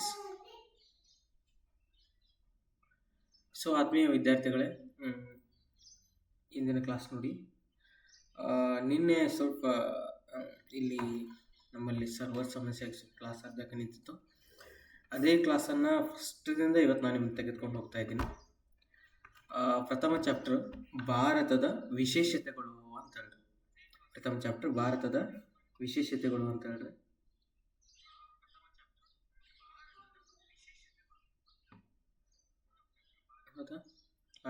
Practice so ಆತ್ಮೀಯ ವಿದ್ಯಾರ್ಥಿಗಳೇ ಇಂದಿನ ಕ್ಲಾಸ್ ನೋಡಿ. ನಿನ್ನೆ ಸ್ವಲ್ಪ ಇಲ್ಲಿ ನಮ್ಮಲ್ಲಿ ಸರ್ವರ್ ಸಮಸ್ಯೆ ಕ್ಲಾಸ್ ಅರ್ಧಕ್ಕೆ ನಿಂತಿತ್ತು. ಅದೇ ಕ್ಲಾಸನ್ನು ಫಸ್ಟ್ದಿಂದ ಇವತ್ತು ನಾನು ನಿಮ್ಗೆ ತೆಗೆದುಕೊಂಡು ಹೋಗ್ತಾ ಇದ್ದೀನಿ. ಪ್ರಥಮ ಚಾಪ್ಟರ್ ಭಾರತದ ವಿಶೇಷತೆಗಳು ಅಂತ ಹೇಳಿದ್ರೆ ಪ್ರಥಮ ಚಾಪ್ಟರ್ ಭಾರತದ ವಿಶೇಷತೆಗಳು ಅಂತ ಹೇಳಿದ್ರೆ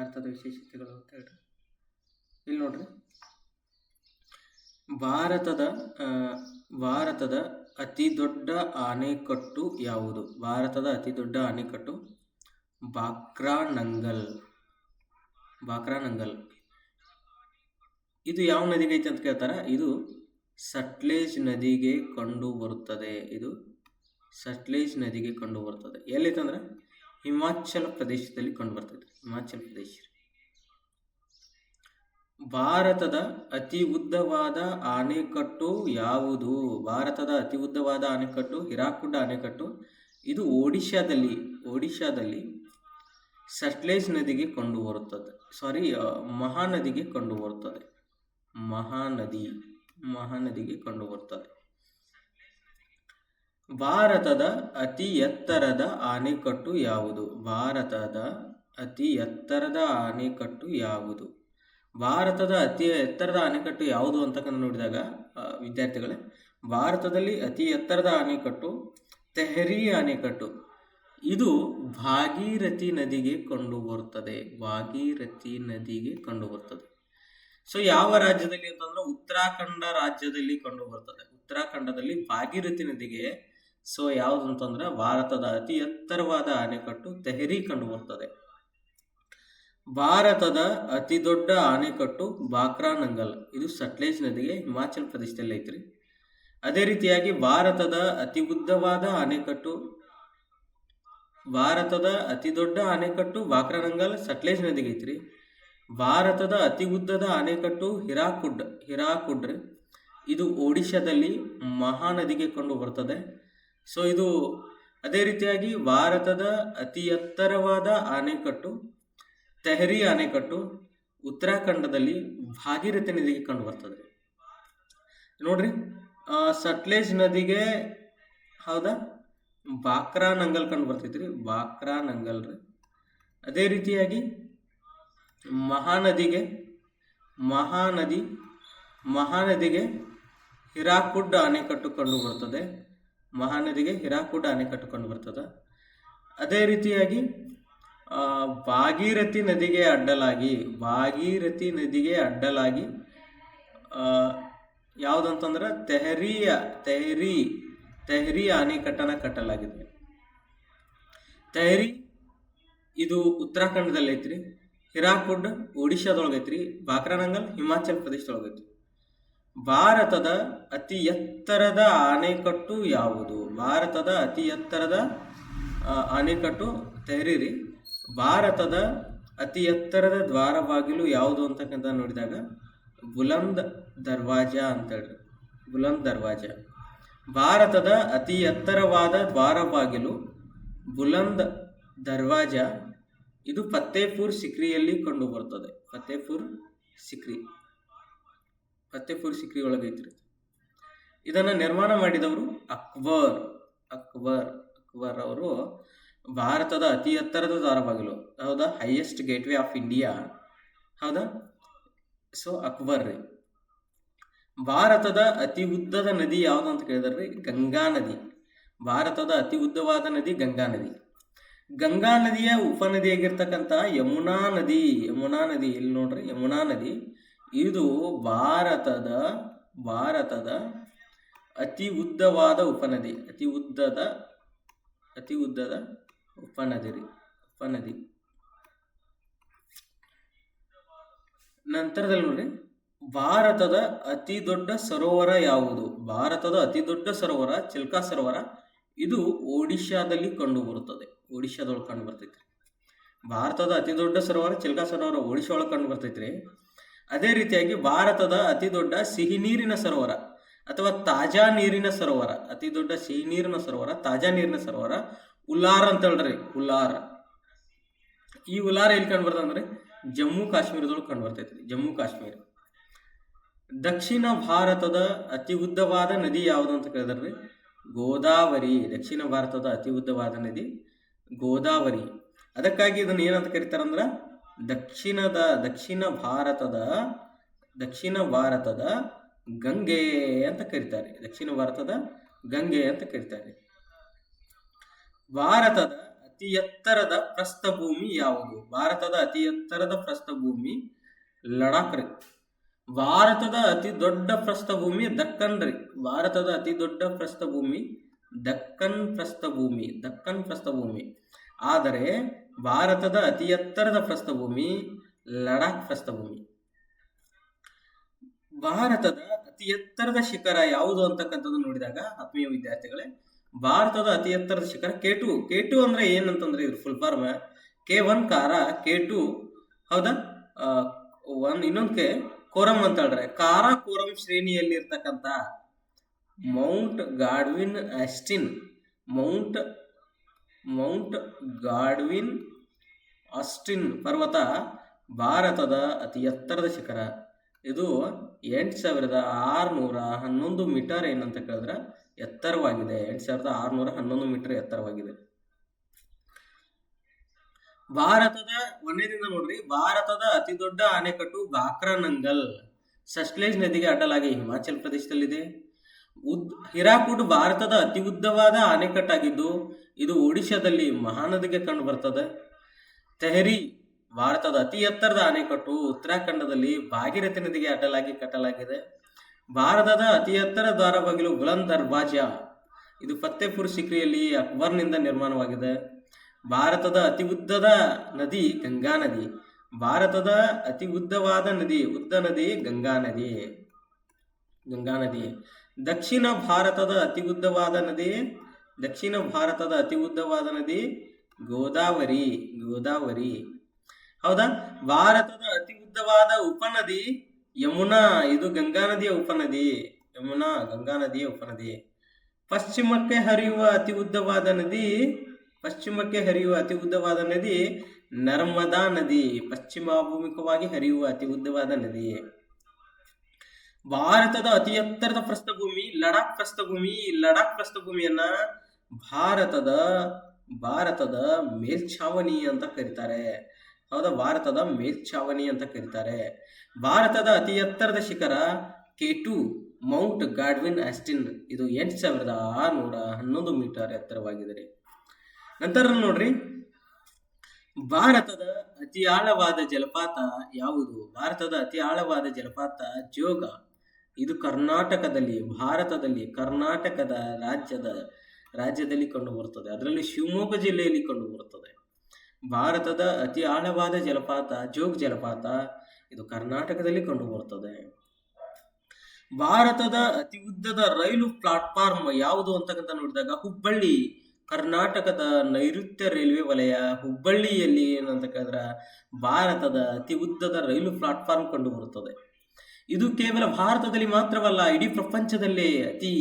ಭಾರತದ ವಿಶೇಷತೆಗಳು ಅಂತ ಹೇಳಿ ಇಲ್ಲಿ ನೋಡ್ರಿ. ಭಾರತದ ಭಾರತದ ಅತಿ ದೊಡ್ಡ ಆಣೆಕಟ್ಟು ಯಾವುದು? ಭಾರತದ ಅತಿ ದೊಡ್ಡ ಆಣೆಕಟ್ಟು ಬಾಕ್ರಾನಂಗಲ್. ಬಾಕ್ರಾನಂಗಲ್. ಇದು ಯಾವ ನದಿಗೆ ಐತೆ ಅಂತ ಕೇಳ್ತಾರ? ಇದು ಸಟ್ಲೇಜ್ ನದಿಗೆ ಕಂಡು ಬರುತ್ತದೆ. ಇದು ಸಟ್ಲೇಜ್ ನದಿಗೆ ಕಂಡು ಬರುತ್ತದೆ. ಎಲ್ಲಿ ಅಂದ್ರೆ? ಹಿಮಾಚಲ ಪ್ರದೇಶದಲ್ಲಿ ಕಂಡು ಬರ್ತದೆ ಹಿಮಾಚಲ ಪ್ರದೇಶ. ಭಾರತದ ಅತಿ ಉದ್ದವಾದ ಆಣೆಕಟ್ಟು ಯಾವುದು? ಭಾರತದ ಅತಿ ಉದ್ದವಾದ ಆಣೆಕಟ್ಟು ಹಿರಾಕುಡ್ಡ ಆಣೆಕಟ್ಟು ಇದು ಒಡಿಶಾದಲ್ಲಿ ಒಡಿಶಾದಲ್ಲಿ ಸಟ್ಲೇಜ್ ನದಿಗೆ ಕಂಡು ಬರುತ್ತದೆ ಸಾರಿ ಮಹಾನದಿಗೆ ಕಂಡು ಬರುತ್ತದೆ ಮಹಾನದಿ, ಮಹಾನದಿಗೆ ಕಂಡು ಬರುತ್ತದೆ ಭಾರತದ ಅತಿ ಎತ್ತರದ ಆಣೆಕಟ್ಟು ಯಾವುದು? ಭಾರತದ ಅತಿ ಎತ್ತರದ ಆಣೆಕಟ್ಟು ಯಾವುದು? ಭಾರತದ ಅತಿ ಎತ್ತರದ ಅಣೆಕಟ್ಟು ಯಾವುದು ಅಂತಕ್ಕಂಥ ನೋಡಿದಾಗ ವಿದ್ಯಾರ್ಥಿಗಳೇ, ಭಾರತದಲ್ಲಿ ಅತಿ ಎತ್ತರದ ಅಣೆಕಟ್ಟು ತೆಹರಿ ಅಣೆಕಟ್ಟು ಇದು ಭಾಗೀರಥಿ ನದಿಗೆ ಕಂಡು ಬರುತ್ತದೆ. ಭಾಗೀರಥಿ ನದಿಗೆ ಕಂಡು ಬರುತ್ತದೆ. ಸೊ, ಯಾವ ರಾಜ್ಯದಲ್ಲಿ ಅಂತಂದ್ರೆ ಉತ್ತರಾಖಂಡ ರಾಜ್ಯದಲ್ಲಿ ಕಂಡು ಬರ್ತದೆ. ಉತ್ತರಾಖಂಡದಲ್ಲಿ ಭಾಗೀರಥಿ ನದಿಗೆ ಸೊ ಯಾವುದು ಅಂತಂದ್ರೆ ಭಾರತದ ಅತಿ ಎತ್ತರವಾದ ಅಣೆಕಟ್ಟು ತೆಹರಿ ಕಂಡು ಬರ್ತದೆ ಭಾರತದ ಅತಿ ದೊಡ್ಡ ಆಣೆಕಟ್ಟು ಬಾಕ್ರಾನಂಗಲ್ ಇದು ಸಟ್ಲೇಜ್ ನದಿಗೆ ಹಿಮಾಚಲ ಪ್ರದೇಶದಲ್ಲಿ ಐತ್ರಿ. ಅದೇ ರೀತಿಯಾಗಿ ಭಾರತದ ಅತಿ ಉದ್ದವಾದ ಆಣೆಕಟ್ಟು ಭಾರತದ ಅತಿ ದೊಡ್ಡ ಆಣೆಕಟ್ಟು ಬಾಕ್ರಾನಂಗಲ್ ಸಟ್ಲೇಜ್ ನದಿಗೆ ಐತ್ರಿ. ಭಾರತದ ಅತಿ ಉದ್ದದ ಆಣೆಕಟ್ಟು ಹಿರಾಕುಡ್, ಹಿರಾಕುಡ್ರಿ. ಇದು ಒಡಿಶಾದಲ್ಲಿ ಮಹಾನದಿಗೆ ಕಂಡು ಬರ್ತದೆ ಸೊ ಇದು ಅದೇ ರೀತಿಯಾಗಿ ಭಾರತದ ಅತಿ ಎತ್ತರವಾದ ಆಣೆಕಟ್ಟು ತೆಹರಿ ಆಣೆಕಟ್ಟು ಉತ್ತರಾಖಂಡದಲ್ಲಿ ಭಾಗೀರಥಿ ನದಿಗೆ ಕಂಡು ಬರ್ತದೆ. ನೋಡ್ರಿ ಸಟ್ಲೇಜ್ ನದಿಗೆ ಹೌದಾ? ಬಾಕ್ರಾ ನಂಗಲ್ ಕಂಡು ಬರ್ತೈತ್ರಿ, ಬಾಕ್ರಾ ನಂಗಲ್ ರೀ. ಅದೇ ರೀತಿಯಾಗಿ ಮಹಾನದಿಗೆ, ಮಹಾನದಿ, ಮಹಾನದಿಗೆ ಹಿರಾಕುಡ್ ಅಣೆಕಟ್ಟು ಕಂಡು ಬರ್ತದೆ. ಮಹಾನದಿಗೆ ಹಿರಾಕೂಟ ಅಣೆಕಟ್ಟು ಕಂಡು ಬರ್ತದೆ. ಅದೇ ರೀತಿಯಾಗಿ ಭಾಗೀರಥಿ ನದಿಗೆ ಅಡ್ಡಲಾಗಿ, ಭಾಗೀರಥಿ ನದಿಗೆ ಅಡ್ಡಲಾಗಿ ಯಾವುದಂತಂದ್ರೆ ತೆಹರಿಯ, ತೆಹರಿ ತೆಹರಿ ಅಣೆಕಟ್ಟನ್ನು ಕಟ್ಟಲಾಗಿದೆ. ತೆಹರಿ ಇದು ಉತ್ತರಾಖಂಡದಲ್ಲಿ ಐತ್ರಿ ಹಿರಾಕುಡ್ ಒಡಿಶಾದೊಳಗೈತ್ರಿ ಬಾಕ್ರಾನಂಗಲ್ ಹಿಮಾಚಲ್ ಪ್ರದೇಶದೊಳಗೆ ಐತ್ರಿ ಭಾರತದ ಅತಿ ಎತ್ತರದ ಆಣೆಕಟ್ಟು ಯಾವುದು? ಭಾರತದ ಅತಿ ಎತ್ತರದ ಅಣೆಕಟ್ಟು ತೆಹರಿ ರೀ ಭಾರತದ ಅತಿ ಎತ್ತರದ ದ್ವಾರ ಬಾಗಿಲು ಯಾವುದು ಅಂತಕ್ಕಂಥ ನೋಡಿದಾಗ ಬುಲಂದ್ ದರ್ವಾಜಾ ಅಂತ ಹೇಳಿ ಬುಲಂದ್ ದರ್ವಾಜಾ. ಭಾರತದ ಅತಿ ಎತ್ತರವಾದ ದ್ವಾರ ಬಾಗಿಲು ಬುಲಂದ್ ದರ್ವಾಜಾ ಇದು ಫತ್ತೇಪುರ್ ಸಿಕ್ರಿಯಲ್ಲಿ ಕಂಡು ಬರ್ತದೆ. ಫತ್ತೇಪುರ್ ಸಿಕ್ರಿ. ಫತ್ತೇಪುರ್ ಸಿಕ್ರಿ ಒಳಗೈತ್ರಿ ಇದನ್ನು ನಿರ್ಮಾಣ ಮಾಡಿದವರು ಅಕ್ಬರ್ ಅಕ್ಬರ್ ಅಕ್ಬರ್ ಅವರು ಭಾರತದ ಅತಿ ಎತ್ತರದ ದ್ವಾರ ಬಾಗಿಲು ಹೌದಾ? ಹೈಯೆಸ್ಟ್ ಗೇಟ್ವೇ ಆಫ್ ಇಂಡಿಯಾ ಹೌದಾ? ಸೊ ಅಕ್ಬರ್ ರೀ. ಭಾರತದ ಅತಿ ಉದ್ದದ ನದಿ ಯಾವುದು ಅಂತ ಕೇಳಿದ್ರಿ ಗಂಗಾ ನದಿ. ಭಾರತದ ಅತಿ ಉದ್ದವಾದ ನದಿ ಗಂಗಾ ನದಿ. ಗಂಗಾ ನದಿಯ ಉಪನದಿಯಾಗಿರ್ತಕ್ಕಂಥ ಯಮುನಾ ನದಿ ಯಮುನಾ ನದಿ ಇಲ್ಲಿ ನೋಡ್ರಿ? ಯಮುನಾ ನದಿ. ಇದು ಭಾರತದ ಭಾರತದ ಅತಿ ಉದ್ದವಾದ ಉಪನದಿ, ಅತಿ ಉದ್ದದ ಅತಿ ಉದ್ದದ ಉಪನದಿ ರೀ, ಉಪನದಿ. ನಂತರದಲ್ಲಿ ನೋಡ್ರಿ, ಭಾರತದ ಅತಿ ದೊಡ್ಡ ಸರೋವರ ಯಾವುದು? ಭಾರತದ ಅತಿ ದೊಡ್ಡ ಸರೋವರ, ಚಿಲ್ಕಾ ಸರೋವರ, ಇದು ಒಡಿಶಾದಲ್ಲಿ ಕಂಡು ಬರುತ್ತದೆ ಒಡಿಶಾದೊಳಗೆ ಕಂಡು ಬರ್ತೈತ್ರಿ ಭಾರತದ ಅತಿ ದೊಡ್ಡ ಸರೋವರ, ಚಿಲ್ಕಾ ಸರೋವರ ಒಡಿಶಾ ಒಳಗೆ ಕಂಡು ಬರ್ತೈತ್ರಿ ಅದೇ ರೀತಿಯಾಗಿ ಭಾರತದ ಅತಿ ದೊಡ್ಡ ಸಿಹಿ ನೀರಿನ ಸರೋವರ ಅಥವಾ ತಾಜಾ ನೀರಿನ ಸರೋವರ, ಅತಿ ದೊಡ್ಡ ಸಿಹಿ ನೀರಿನ ಸರೋವರ, ತಾಜಾ ನೀರಿನ ಸರೋವರ ಉಲ್ಲಾರ್ ಅಂತ ಹೇಳ್ರಿ ಉಲ್ಲಾರ್ ಈ ಉಲಾರ ಎಲ್ಲಿ ಕಂಡು ಬರ್ತಂದ್ರೆ ಜಮ್ಮು ಕಾಶ್ಮೀರದೊಳಗೆ ಕಂಡು ಬರ್ತೈತಿ ಜಮ್ಮು ಕಾಶ್ಮೀರ. ದಕ್ಷಿಣ ಭಾರತದ ಅತಿ ಉದ್ದವಾದ ನದಿ ಯಾವುದು ಅಂತ ಕೇಳಿದ್ರಿ ಗೋದಾವರಿ, ದಕ್ಷಿಣ ಭಾರತದ ಅತಿ ಉದ್ದವಾದ ನದಿ ಗೋದಾವರಿ. ಅದಕ್ಕಾಗಿ ಇದನ್ನು ಏನಂತ ಕರೀತಾರಂದ್ರ ದಕ್ಷಿಣದ, ದಕ್ಷಿಣ ಭಾರತದ ದಕ್ಷಿಣ ಭಾರತದ ಗಂಗೆ ಅಂತ ಕರೀತಾರೆ. ದಕ್ಷಿಣ ಭಾರತದ ಗಂಗೆ ಅಂತ ಕರೀತಾರೆ. ಭಾರತದ ಅತಿ ಎತ್ತರದ ಪ್ರಸ್ಥಭೂಮಿ ಯಾವುದು? ಭಾರತದ ಅತಿ ಎತ್ತರದ ಪ್ರಸ್ಥಭೂಮಿ ಲಡಾಖ್ ರೀ ಭಾರತದ ಅತಿ ದೊಡ್ಡ ಪ್ರಸ್ಥಭೂಮಿ ದಕ್ಕನ್ ರೀ ಭಾರತದ ಅತಿ ದೊಡ್ಡ ಪ್ರಸ್ಥಭೂಮಿ ದಕ್ಕನ್ ಪ್ರಸ್ಥಭೂಮಿ ದಕ್ಕನ್ ಪ್ರಸ್ಥಭೂಮಿ. ಆದರೆ ಭಾರತದ ಅತಿ ಎತ್ತರದ ಪ್ರಸ್ಥಭೂಮಿ, ಲಡಾಖ್ ಪ್ರಸ್ಥಭೂಮಿ. ಭಾರತದ ಅತಿ ಎತ್ತರದ ಶಿಖರ ಯಾವುದು ಅಂತಕ್ಕಂಥದ್ದು ನೋಡಿದಾಗ, ಆತ್ಮೀಯ ವಿದ್ಯಾರ್ಥಿಗಳೇ, ಭಾರತದ ಅತಿ ಎತ್ತರದ ಶಿಖರ ಕೆ ಟು. ಕೆ ಟು ಅಂದ್ರೆ ಏನಂತಂದ್ರೆ ಇದು ಫುಲ್ ಫಾರ್ಮ್ ಕೆ ಒನ್ ಕಾರ ಕೆ ಟು ಹೌದಾ? ಒನ್ ಇನ್ನೊಂದು ಕೆ, ಕೋರಂ ಅಂತ ಹೇಳ್ರೆ ಕಾರ ಕೋರಂ ಶ್ರೇಣಿಯಲ್ಲಿ ಇರ್ತಕ್ಕಂಥ Mount Godwin Austen, Mount Mount Godwin Austen ಪರ್ವತ ಭಾರತದ ಅತಿ ಎತ್ತರದ ಶಿಖರ. ಇದು ಎಂಟು ಸಾವಿರದ ಆರುನೂರ ಹನ್ನೊಂದು ಮೀಟರ್ ಏನಂತ ಕೇಳಿದ್ರೆ ಎತ್ತರವಾಗಿದೆ. ಎಂಟು ಸಾವಿರದ ಆರುನೂರ ಹನ್ನೊಂದು ಮೀಟರ್ ಎತ್ತರವಾಗಿದೆ. ಭಾರತದ ಒಂದೇದಿಂದ ನೋಡ್ರಿ. ಭಾರತದ ಅತಿ ದೊಡ್ಡ ಅಣೆಕಟ್ಟು ಬಾಕ್ರಾನಂಗಲ್. ಸಟ್ಲೇಜ್ ನದಿಗೆ ಅಡ್ಡಲಾಗಿ ಹಿಮಾಚಲ್ ಪ್ರದೇಶದಲ್ಲಿದೆ. ಉದ್ ಹಿರಾಕುಡ್ ಭಾರತದ ಅತಿ ಉದ್ದವಾದ ಅಣೆಕಟ್ಟಾಗಿದ್ದು ಇದು ಒಡಿಶಾದಲ್ಲಿ ಮಹಾನದಿಗೆ ಕಂಡು ಬರ್ತದೆ. ತೆಹರಿ ಭಾರತದ ಅತಿ ಎತ್ತರದ ಅಣೆಕಟ್ಟು ಉತ್ತರಾಖಂಡದಲ್ಲಿ ಭಾಗೀರಥಿ ನದಿಗೆ ಅಡ್ಡಲಾಗಿ ಕಟ್ಟಲಾಗಿದೆ. ಭಾರತದ ಅತಿ ಎತ್ತರ ದ್ವಾರ ಬಾಗಿಲು ಬುಲಂದ್ ದರ್ವಾಜ ಇದು ಫತ್ತೇಪುರ್ ಸಿಕ್ರಿಯಲ್ಲಿ ಅಕ್ಬರ್ನಿಂದ ನಿರ್ಮಾಣವಾಗಿದೆ. ಭಾರತದ ಅತಿ ಉದ್ದದ ನದಿ ಗಂಗಾ ನದಿ, ಭಾರತದ ಅತಿ ಉದ್ದವಾದ ನದಿ ಉದ್ದ ನದಿ ಗಂಗಾ ನದಿ. ಗಂಗಾ ನದಿ. ದಕ್ಷಿಣ ಭಾರತದ ಅತಿ ಉದ್ದವಾದ ನದಿ ದಕ್ಷಿಣ ಭಾರತದ ಅತಿ ಉದ್ದವಾದ ನದಿ ಗೋದಾವರಿ ಗೋದಾವರಿ. ಹೌದಾ? ಭಾರತದ ಅತಿ ಉದ್ದವಾದ ಉಪನದಿ ಯಮುನಾ, ಇದು ಗಂಗಾ ನದಿಯ ಉಪನದಿ. ಯಮುನಾ, ಗಂಗಾ ನದಿಯ ಉಪನದಿ. ಪಶ್ಚಿಮಕ್ಕೆ ಹರಿಯುವ ಅತಿ ಉದ್ದವಾದ ನದಿ, ಪಶ್ಚಿಮಕ್ಕೆ ಹರಿಯುವ ಅತಿ ಉದ್ದವಾದ ನದಿ ನರ್ಮದಾ ನದಿ, ಪಶ್ಚಿಮಾಭಿಮುಖವಾಗಿ ಹರಿಯುವ ಅತಿ ಉದ್ದವಾದ ನದಿ. ಭಾರತದ ಅತಿ ಎತ್ತರದ ಪ್ರಸ್ಥಭೂಮಿ ಲಡಾಖ್ ಪ್ರಸ್ಥಭೂಮಿ. ಲಡಾಖ್ ಪ್ರಸ್ಥಭೂಮಿಯನ್ನ ಭಾರತದ ಭಾರತದ ಮೇಲ್ಛಾವಣಿ ಅಂತ ಕರೀತಾರೆ. ಹೌದಾ? ಭಾರತದ ಮೇಲ್ಛಾವಣಿ ಅಂತ ಕರೀತಾರೆ. ಭಾರತದ ಅತಿ ಎತ್ತರದ ಶಿಖರ K two, Mount Godwin Austen. ಇದು ಎಂಟು ಸಾವಿರದ ಆರುನೂರ ಹನ್ನೊಂದು ಮೀಟರ್ ಎತ್ತರವಾಗಿದೆ ರೀ ನಂತರ ನೋಡ್ರಿ. ಭಾರತದ ಅತಿ ಆಳವಾದ ಜಲಪಾತ ಯಾವುದು? ಭಾರತದ ಅತಿ ಆಳವಾದ ಜಲಪಾತ ಜೋಗ ಇದು ಕರ್ನಾಟಕದಲ್ಲಿ, ಭಾರತದಲ್ಲಿ ಕರ್ನಾಟಕದ ರಾಜ್ಯದ ರಾಜ್ಯದಲ್ಲಿ ಕಂಡು ಬರುತ್ತದೆ. ಅದರಲ್ಲಿ ಶಿವಮೊಗ್ಗ ಜಿಲ್ಲೆಯಲ್ಲಿ ಕಂಡು ಬರುತ್ತದೆ. ಭಾರತದ ಅತಿ ಆಳವಾದ ಜಲಪಾತ, ಜೋಗ್ ಜಲಪಾತ, ಇದು ಕರ್ನಾಟಕದಲ್ಲಿ ಕಂಡು ಬರುತ್ತದೆ. ಭಾರತದ ಅತಿ ಉದ್ದದ ರೈಲು ಪ್ಲಾಟ್ಫಾರ್ಮ್ ಯಾವುದು ಅಂತಕ್ಕಂಥ ನೋಡಿದಾಗ ಹುಬ್ಬಳ್ಳಿ, ಕರ್ನಾಟಕದ ನೈಋತ್ಯ ರೈಲ್ವೆ ವಲಯ. ಹುಬ್ಬಳ್ಳಿಯಲ್ಲಿ ಏನಂತ ಕೇಳಿದ್ರೆ ಭಾರತದ ಅತಿ ಉದ್ದದ ರೈಲು ಪ್ಲಾಟ್ಫಾರ್ಮ್ ಕಂಡು ಬರುತ್ತದೆ. ಇದು ಕೇವಲ ಭಾರತದಲ್ಲಿ ಮಾತ್ರವಲ್ಲ, ಇಡೀ ಪ್ರಪಂಚದಲ್ಲೇ ಅತಿ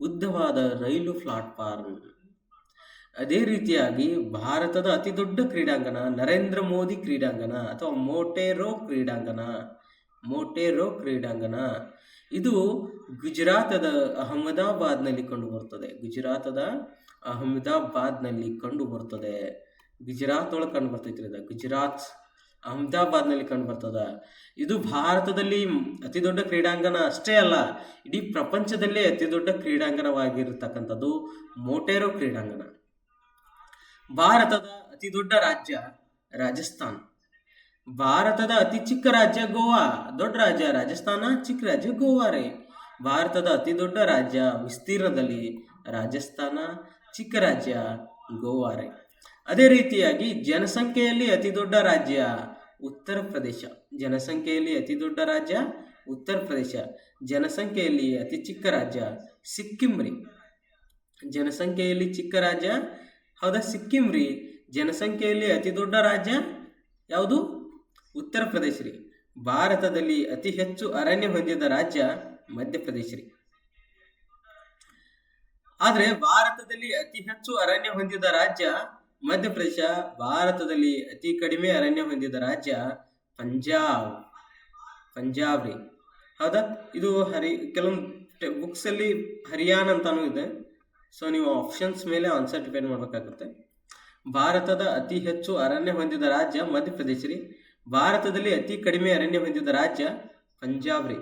ಉದ್ದವಾದ ರೈಲು ಪ್ಲಾಟ್ಫಾರ್ಮ್. ಅದೇ ರೀತಿಯಾಗಿ ಭಾರತದ ಅತಿ ದೊಡ್ಡ ಕ್ರೀಡಾಂಗಣ ನರೇಂದ್ರ ಮೋದಿ ಕ್ರೀಡಾಂಗಣ ಅಥವಾ ಮೋಟೆರೋ ಕ್ರೀಡಾಂಗಣ. ಮೋಟೆರೋ ಕ್ರೀಡಾಂಗಣ. ಇದು ಗುಜರಾತದ ಅಹಮದಾಬಾದ್ನಲ್ಲಿ ಕಂಡು ಬರುತ್ತದೆ ಗುಜರಾತದ ಅಹಮದಾಬಾದ್ನಲ್ಲಿ ಕಂಡು ಬರುತ್ತದೆ ಗುಜರಾತ್ ಒಳಗೆ ಕಂಡು ಬರ್ತೈತ್ರಿ ಗುಜರಾತ್ ಅಹಮದಾಬಾದ್ನಲ್ಲಿ ಕಂಡು ಬರ್ತದ. ಇದು ಭಾರತದಲ್ಲಿ ಅತಿ ದೊಡ್ಡ ಕ್ರೀಡಾಂಗಣ ಅಷ್ಟೇ ಅಲ್ಲ, ಇಡೀ ಪ್ರಪಂಚದಲ್ಲೇ ಅತಿ ದೊಡ್ಡ ಕ್ರೀಡಾಂಗಣವಾಗಿರತಕ್ಕಂಥದ್ದು ಮೋಟೇರೋ ಕ್ರೀಡಾಂಗಣ. ಭಾರತದ ಅತಿ ದೊಡ್ಡ ರಾಜ್ಯ ರಾಜಸ್ಥಾನ್. ಭಾರತದ ಅತಿ ಚಿಕ್ಕ ರಾಜ್ಯ ಗೋವಾ, ದೊಡ್ಡ ರಾಜ್ಯ ರಾಜಸ್ಥಾನ, ಚಿಕ್ಕ ರಾಜ್ಯ ಗೋವಾ ರೀ. ಭಾರತದ ಅತಿ ದೊಡ್ಡ ರಾಜ್ಯ ವಿಸ್ತೀರ್ಣದಲ್ಲಿ ರಾಜಸ್ಥಾನ, ಚಿಕ್ಕ ರಾಜ್ಯ ಗೋವಾ ರೀ. ಅದೇ ರೀತಿಯಾಗಿ ಜನಸಂಖ್ಯೆಯಲ್ಲಿ ಅತಿ ದೊಡ್ಡ ರಾಜ್ಯ ಉತ್ತರ ಪ್ರದೇಶ. ಜನಸಂಖ್ಯೆಯಲ್ಲಿ ಅತಿ ದೊಡ್ಡ ರಾಜ್ಯ ಉತ್ತರ ಪ್ರದೇಶ. ಜನಸಂಖ್ಯೆಯಲ್ಲಿ ಅತಿ ಚಿಕ್ಕ ರಾಜ್ಯ ಸಿಕ್ಕಿಂ ರೀ. ಜನಸಂಖ್ಯೆಯಲ್ಲಿ ಚಿಕ್ಕ ರಾಜ್ಯ, ಹೌದಾ? ಸಿಕ್ಕಿಂ ರೀ. ಜನಸಂಖ್ಯೆಯಲ್ಲಿ ಅತಿ ದೊಡ್ಡ ರಾಜ್ಯ ಯಾವುದು? ಉತ್ತರ ಪ್ರದೇಶ ರೀ. ಭಾರತದಲ್ಲಿ ಅತಿ ಹೆಚ್ಚು ಅರಣ್ಯ ಹೊಂದಿದ ರಾಜ್ಯ ಮಧ್ಯಪ್ರದೇಶ ರೀ. ಆದರೆ ಭಾರತದಲ್ಲಿ ಅತಿ ಹೆಚ್ಚು ಅರಣ್ಯ ಹೊಂದಿದ ರಾಜ್ಯ ಮಧ್ಯಪ್ರದೇಶ ಭಾರತದಲ್ಲಿ ಅತಿ ಕಡಿಮೆ ಅರಣ್ಯ ಹೊಂದಿದ ರಾಜ್ಯ ಪಂಜಾಬ್. ಪಂಜಾಬ್ ರೀ. ಹೌದಾ? ಇದು ಹರಿ, ಕೆಲವೊಂದು ಬುಕ್ಸಲ್ಲಿ ಹರಿಯಾಣ ಅಂತಾನೂ ಇದೆ. ಸೊ ನೀವು ಆಪ್ಷನ್ಸ್ ಮೇಲೆ ಆನ್ಸರ್ ಡಿಪೆಂಡ್ ಮಾಡಬೇಕಾಗುತ್ತೆ. ಭಾರತದ ಅತಿ ಹೆಚ್ಚು ಅರಣ್ಯ ಹೊಂದಿದ ರಾಜ್ಯ ಮಧ್ಯಪ್ರದೇಶ ರೀ. ಭಾರತದಲ್ಲಿ ಅತಿ ಕಡಿಮೆ ಅರಣ್ಯ ಹೊಂದಿದ ರಾಜ್ಯ ಪಂಜಾಬ್ ರೀ.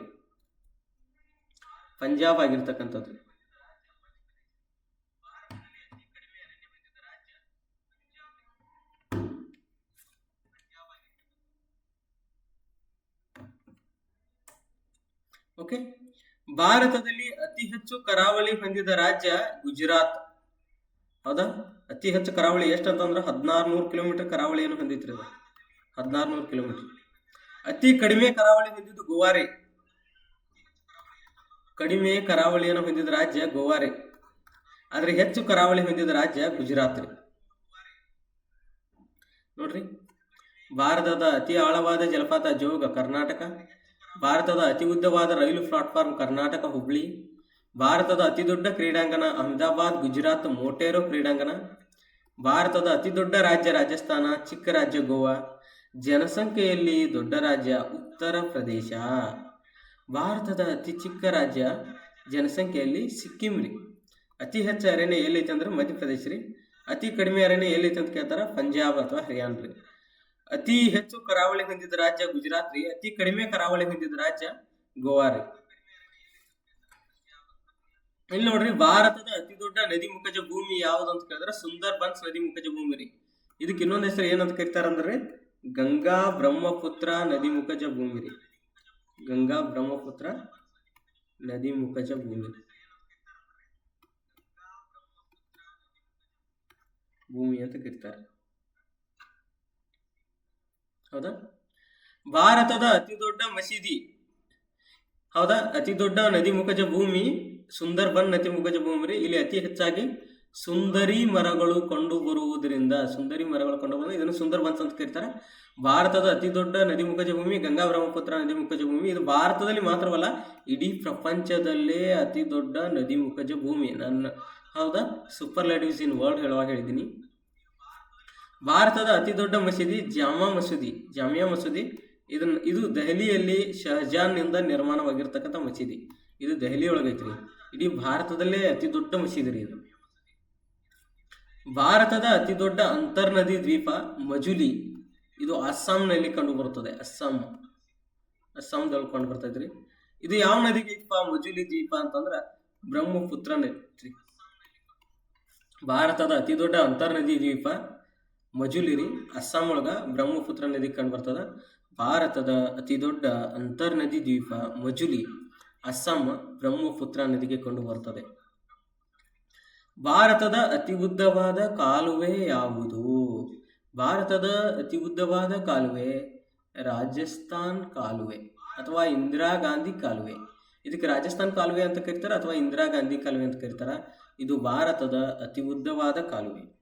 ಪಂಜಾಬ್ ಆಗಿರ್ತಕ್ಕಂಥದ್ದು. ಓಕೆ ಭಾರತದಲ್ಲಿ ಅತಿ ಹೆಚ್ಚು ಕರಾವಳಿ ಹೊಂದಿದ ರಾಜ್ಯ ಗುಜರಾತ್. ಹೌದಾ? ಅತಿ ಹೆಚ್ಚು ಕರಾವಳಿ ಎಷ್ಟು ಅಂತಂದ್ರೆ ಹದಿನಾರು ನೂರು ಕಿಲೋಮೀಟರ್ ಕರಾವಳಿಯನ್ನು ಹೊಂದಿತ್ರಿ ಅದು. ಹದಿನಾರು ನೂರು ಕಿಲೋಮೀಟರ್. ಅತಿ ಕಡಿಮೆ ಕರಾವಳಿ ಹೊಂದಿದ್ದು ಗೋವಾರಿ. ಕಡಿಮೆ ಕರಾವಳಿಯನ್ನು ಹೊಂದಿದ ರಾಜ್ಯ ಗೋವಾರಿ. ಆದ್ರೆ ಹೆಚ್ಚು ಕರಾವಳಿ ಹೊಂದಿದ ರಾಜ್ಯ ಗುಜರಾತ್ ರೀ. ನೋಡ್ರಿ. ಭಾರತದ ಅತಿ ಆಳವಾದ ಜಲಪಾತ ಜೋಗ, ಕರ್ನಾಟಕ. ಭಾರತದ ಅತಿ ಉದ್ದವಾದ ರೈಲು ಪ್ಲಾಟ್ಫಾರ್ಮ್ ಕರ್ನಾಟಕ ಹುಬ್ಳಿ, ಭಾರತದ ಅತಿ ದೊಡ್ಡ ಕ್ರೀಡಾಂಗಣ ಅಹಮದಾಬಾದ್, ಗುಜರಾತ್, ಮೋಟೇರೋ ಕ್ರೀಡಾಂಗಣ, ಭಾರತದ ಅತಿ ದೊಡ್ಡ ರಾಜ್ಯ ರಾಜಸ್ಥಾನ, ಚಿಕ್ಕ ರಾಜ್ಯ ಗೋವಾ, ಜನಸಂಖ್ಯೆಯಲ್ಲಿ ದೊಡ್ಡ ರಾಜ್ಯ ಉತ್ತರ ಪ್ರದೇಶ. ಭಾರತದ ಅತಿ ಚಿಕ್ಕ ರಾಜ್ಯ ಜನಸಂಖ್ಯೆಯಲ್ಲಿ ಸಿಕ್ಕಿಂ ರೀ. ಅತಿ ಹೆಚ್ಚು ಅರಣ್ಯ ಎಲ್ಲೈತೆ ಅಂದ್ರೆ ಮಧ್ಯಪ್ರದೇಶ ರೀ. ಅತಿ ಕಡಿಮೆ ಅರಣ್ಯ ಎಲ್ಲೈತೆ ಅಂತ ಕೇಳ್ತಾರೆ ಪಂಜಾಬ್ ಅಥವಾ ಹರಿಯಾಣ ರೀ. ಅತಿ ಹೆಚ್ಚು ಕರಾವಳಿ ಹೊಂದಿದ ರಾಜ್ಯ ಗುಜರಾತ್ ರೀ, ಅತಿ ಕಡಿಮೆ ಕರಾವಳಿ ಹೊಂದಿದ ರಾಜ್ಯ ಗೋವಾ ರೀ. ಇಲ್ಲಿ ನೋಡ್ರಿ ಭಾರತದ ಅತಿ ದೊಡ್ಡ ನದಿ ಮುಖಜ ಭೂಮಿ ಯಾವ್ದು ಅಂತ ಕೇಳಿದ್ರೆ ಸುಂದರ್ ಬನ್ಸ್ ನದಿ ಮುಖಜ ಭೂಮಿ ರೀ. ಇದಕ್ಕೆ ಇನ್ನೊಂದ್ ಹೆಸರು ಏನಂತ ಕರಿತಾರಂದ್ರೆ ಗಂಗಾ ಬ್ರಹ್ಮಪುತ್ರ ನದಿ ಮುಖಜ ಭೂಮಿ ರೀ. ಗಂಗಾ ಬ್ರಹ್ಮಪುತ್ರ ನದಿ ಮುಖಜ ಭೂಮಿ ಭೂಮಿ ಅಂತ ಕರೀತಾರೆ. ಹೌದಾ? ಭಾರತದ ಅತಿ ದೊಡ್ಡ ಮಸೀದಿ. ಹೌದಾ? ಅತಿ ದೊಡ್ಡ ನದಿ ಮುಖಜ ಭೂಮಿ, ಸುಂದರ್ಬನ್ ನದಿ ಮುಖಜ ಭೂಮಿ ರೀ. ಇಲ್ಲಿ ಅತಿ ಹೆಚ್ಚಾಗಿ ಸುಂದರಿ ಮರಗಳು ಕಂಡು ಬರುವುದರಿಂದ, ಸುಂದರಿ ಮರಗಳು ಕಂಡು ಬಂದು ಇದನ್ನು ಸುಂದರ್ಬನ್ಸ್ ಅಂತ ಕರೀತಾರೆ. ಭಾರತದ ಅತಿ ದೊಡ್ಡ ನದಿ ಮುಖಜ ಭೂಮಿ, ಗಂಗಾ ಬ್ರಹ್ಮಪುತ್ರ ನದಿ ಮುಖಜ ಭೂಮಿ. ಇದು ಭಾರತದಲ್ಲಿ ಮಾತ್ರವಲ್ಲ, ಇಡೀ ಪ್ರಪಂಚದಲ್ಲೇ ಅತಿ ದೊಡ್ಡ ನದಿ ಮುಖಜ ಭೂಮಿ. ನನ್ನ, ಹೌದಾ? ಸೂಪರ್ ಲೈಟ್ ಇನ್ ವರ್ಲ್ಡ್ ಹೇಳುವಾಗ ಹೇಳಿದ್ದೀನಿ. ಭಾರತದ ಅತಿ ದೊಡ್ಡ ಮಸೀದಿ ಜಾಮಾ ಮಸೂದಿ, ಜಾಮಿಯಾ ಮಸೂದಿ. ಇದನ್ನ ಇದು ದೆಹಲಿಯಲ್ಲಿ ಶಹಜಾನ್ನಿಂದ ನಿರ್ಮಾಣವಾಗಿರ್ತಕ್ಕಂಥ ಮಸೀದಿ. ಇದು ದೆಹಲಿ ಒಳಗೈತ್ರಿ ಇಡೀ ಭಾರತದಲ್ಲೇ ಅತಿ ದೊಡ್ಡ ಮಸೀದಿ ರೀ ಇದು. ಭಾರತದ ಅತಿ ದೊಡ್ಡ ಅಂತರ್ನದಿ ದ್ವೀಪ ಮಜುಲಿ. ಇದು ಅಸ್ಸಾಂನಲ್ಲಿ ಕಂಡು ಬರುತ್ತದೆ ಅಸ್ಸಾಂ. ಅಸ್ಸಾಂದಲ್ಲಿ ಕಂಡು ಬರ್ತೈತ್ರಿ ಇದು ಯಾವ ನದಿಗೆ ಐತಪ್ಪ ಮಜುಲಿ ದ್ವೀಪ ಅಂತಂದ್ರ ಬ್ರಹ್ಮಪುತ್ರ ನದಿ. ಭಾರತದ ಅತಿ ದೊಡ್ಡ ಅಂತರ್ನದಿ ದ್ವೀಪ ಮಜುಲಿ ರೀ ಅಸ್ಸಾಂ ಒಳಗ ಬ್ರಹ್ಮಪುತ್ರ ನದಿ ಕಂಡು ಬರ್ತದ. ಭಾರತದ ಅತಿ ದೊಡ್ಡ ಅಂತರ್ನದಿ ದ್ವೀಪ ಮಜುಲಿ ಅಸ್ಸಾಂ ಬ್ರಹ್ಮಪುತ್ರ ನದಿಗೆ ಕಂಡು ಬರ್ತದೆ. ಭಾರತದ ಅತಿ ಉದ್ದವಾದ ಕಾಲುವೆ ಯಾವುದು? ಭಾರತದ ಅತಿ ಉದ್ದವಾದ ಕಾಲುವೆ ರಾಜಸ್ಥಾನ್ ಕಾಲುವೆ ಅಥವಾ ಇಂದಿರಾ ಗಾಂಧಿ ಕಾಲುವೆ. ಇದಕ್ಕೆ ರಾಜಸ್ಥಾನ್ ಕಾಲುವೆ ಅಂತ ಕರೀತಾರ ಅಥವಾ ಇಂದಿರಾ ಗಾಂಧಿ ಕಾಲುವೆ ಅಂತ ಕರೀತಾರ? ಇದು ಭಾರತದ ಅತಿ ಉದ್ದವಾದ ಕಾಲುವೆ.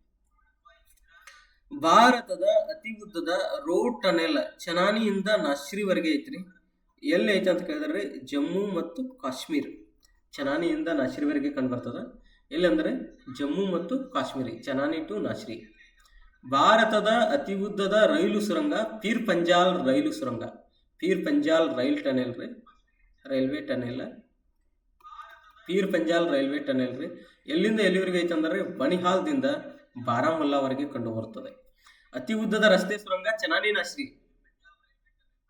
ಭಾರತದ ಅತಿ ಉದ್ದದ ರೋಡ್ ಟನೆಲ್ ಚನಾನಿಯಿಂದ ನಾಶ್ರಿವರೆಗೆ ಐತ್ರಿ. ಎಲ್ಲಿ ಐತೆ ಅಂತ ಕೇಳಿದ್ರೆ ಜಮ್ಮು ಮತ್ತು ಕಾಶ್ಮೀರ್. ಚನಾನಿಯಿಂದ ನಾಶ್ರಿವರೆಗೆ ಕಂಡು ಬರ್ತದ ಅಂದರೆ ಜಮ್ಮು ಮತ್ತು ಕಾಶ್ಮೀರಿ, ಚನಾನಿ ಟು ನಾಶ್ರಿ ಭಾರತದ ಅತಿ ಉದ್ದದ ರೈಲು ಸುರಂಗ ಪೀರ್ ಪಂಜಾಲ್ ರೈಲು ಸುರಂಗ. ಪೀರ್ ಪಂಜಾಲ್ ರೈಲ್ ಟನೆಲ್ ರೀ. Railway tunnel. Pir Panjal railway tunnel ರೀ. ಎಲ್ಲಿಂದ ಎಲ್ಲಿವರೆಗೆ ಐತಂದ್ರೆ ಬನಿಹಾಲ್ದಿಂದ ಬಾರಾಮುಲ್ಲಾವರೆಗೆ ಕಂಡು ಬರುತ್ತದೆ ಅತಿ ಉದ್ದದ ರಸ್ತೆ ಸುರಂಗ ಚನಾನಿ ನಾಶ್ರಿ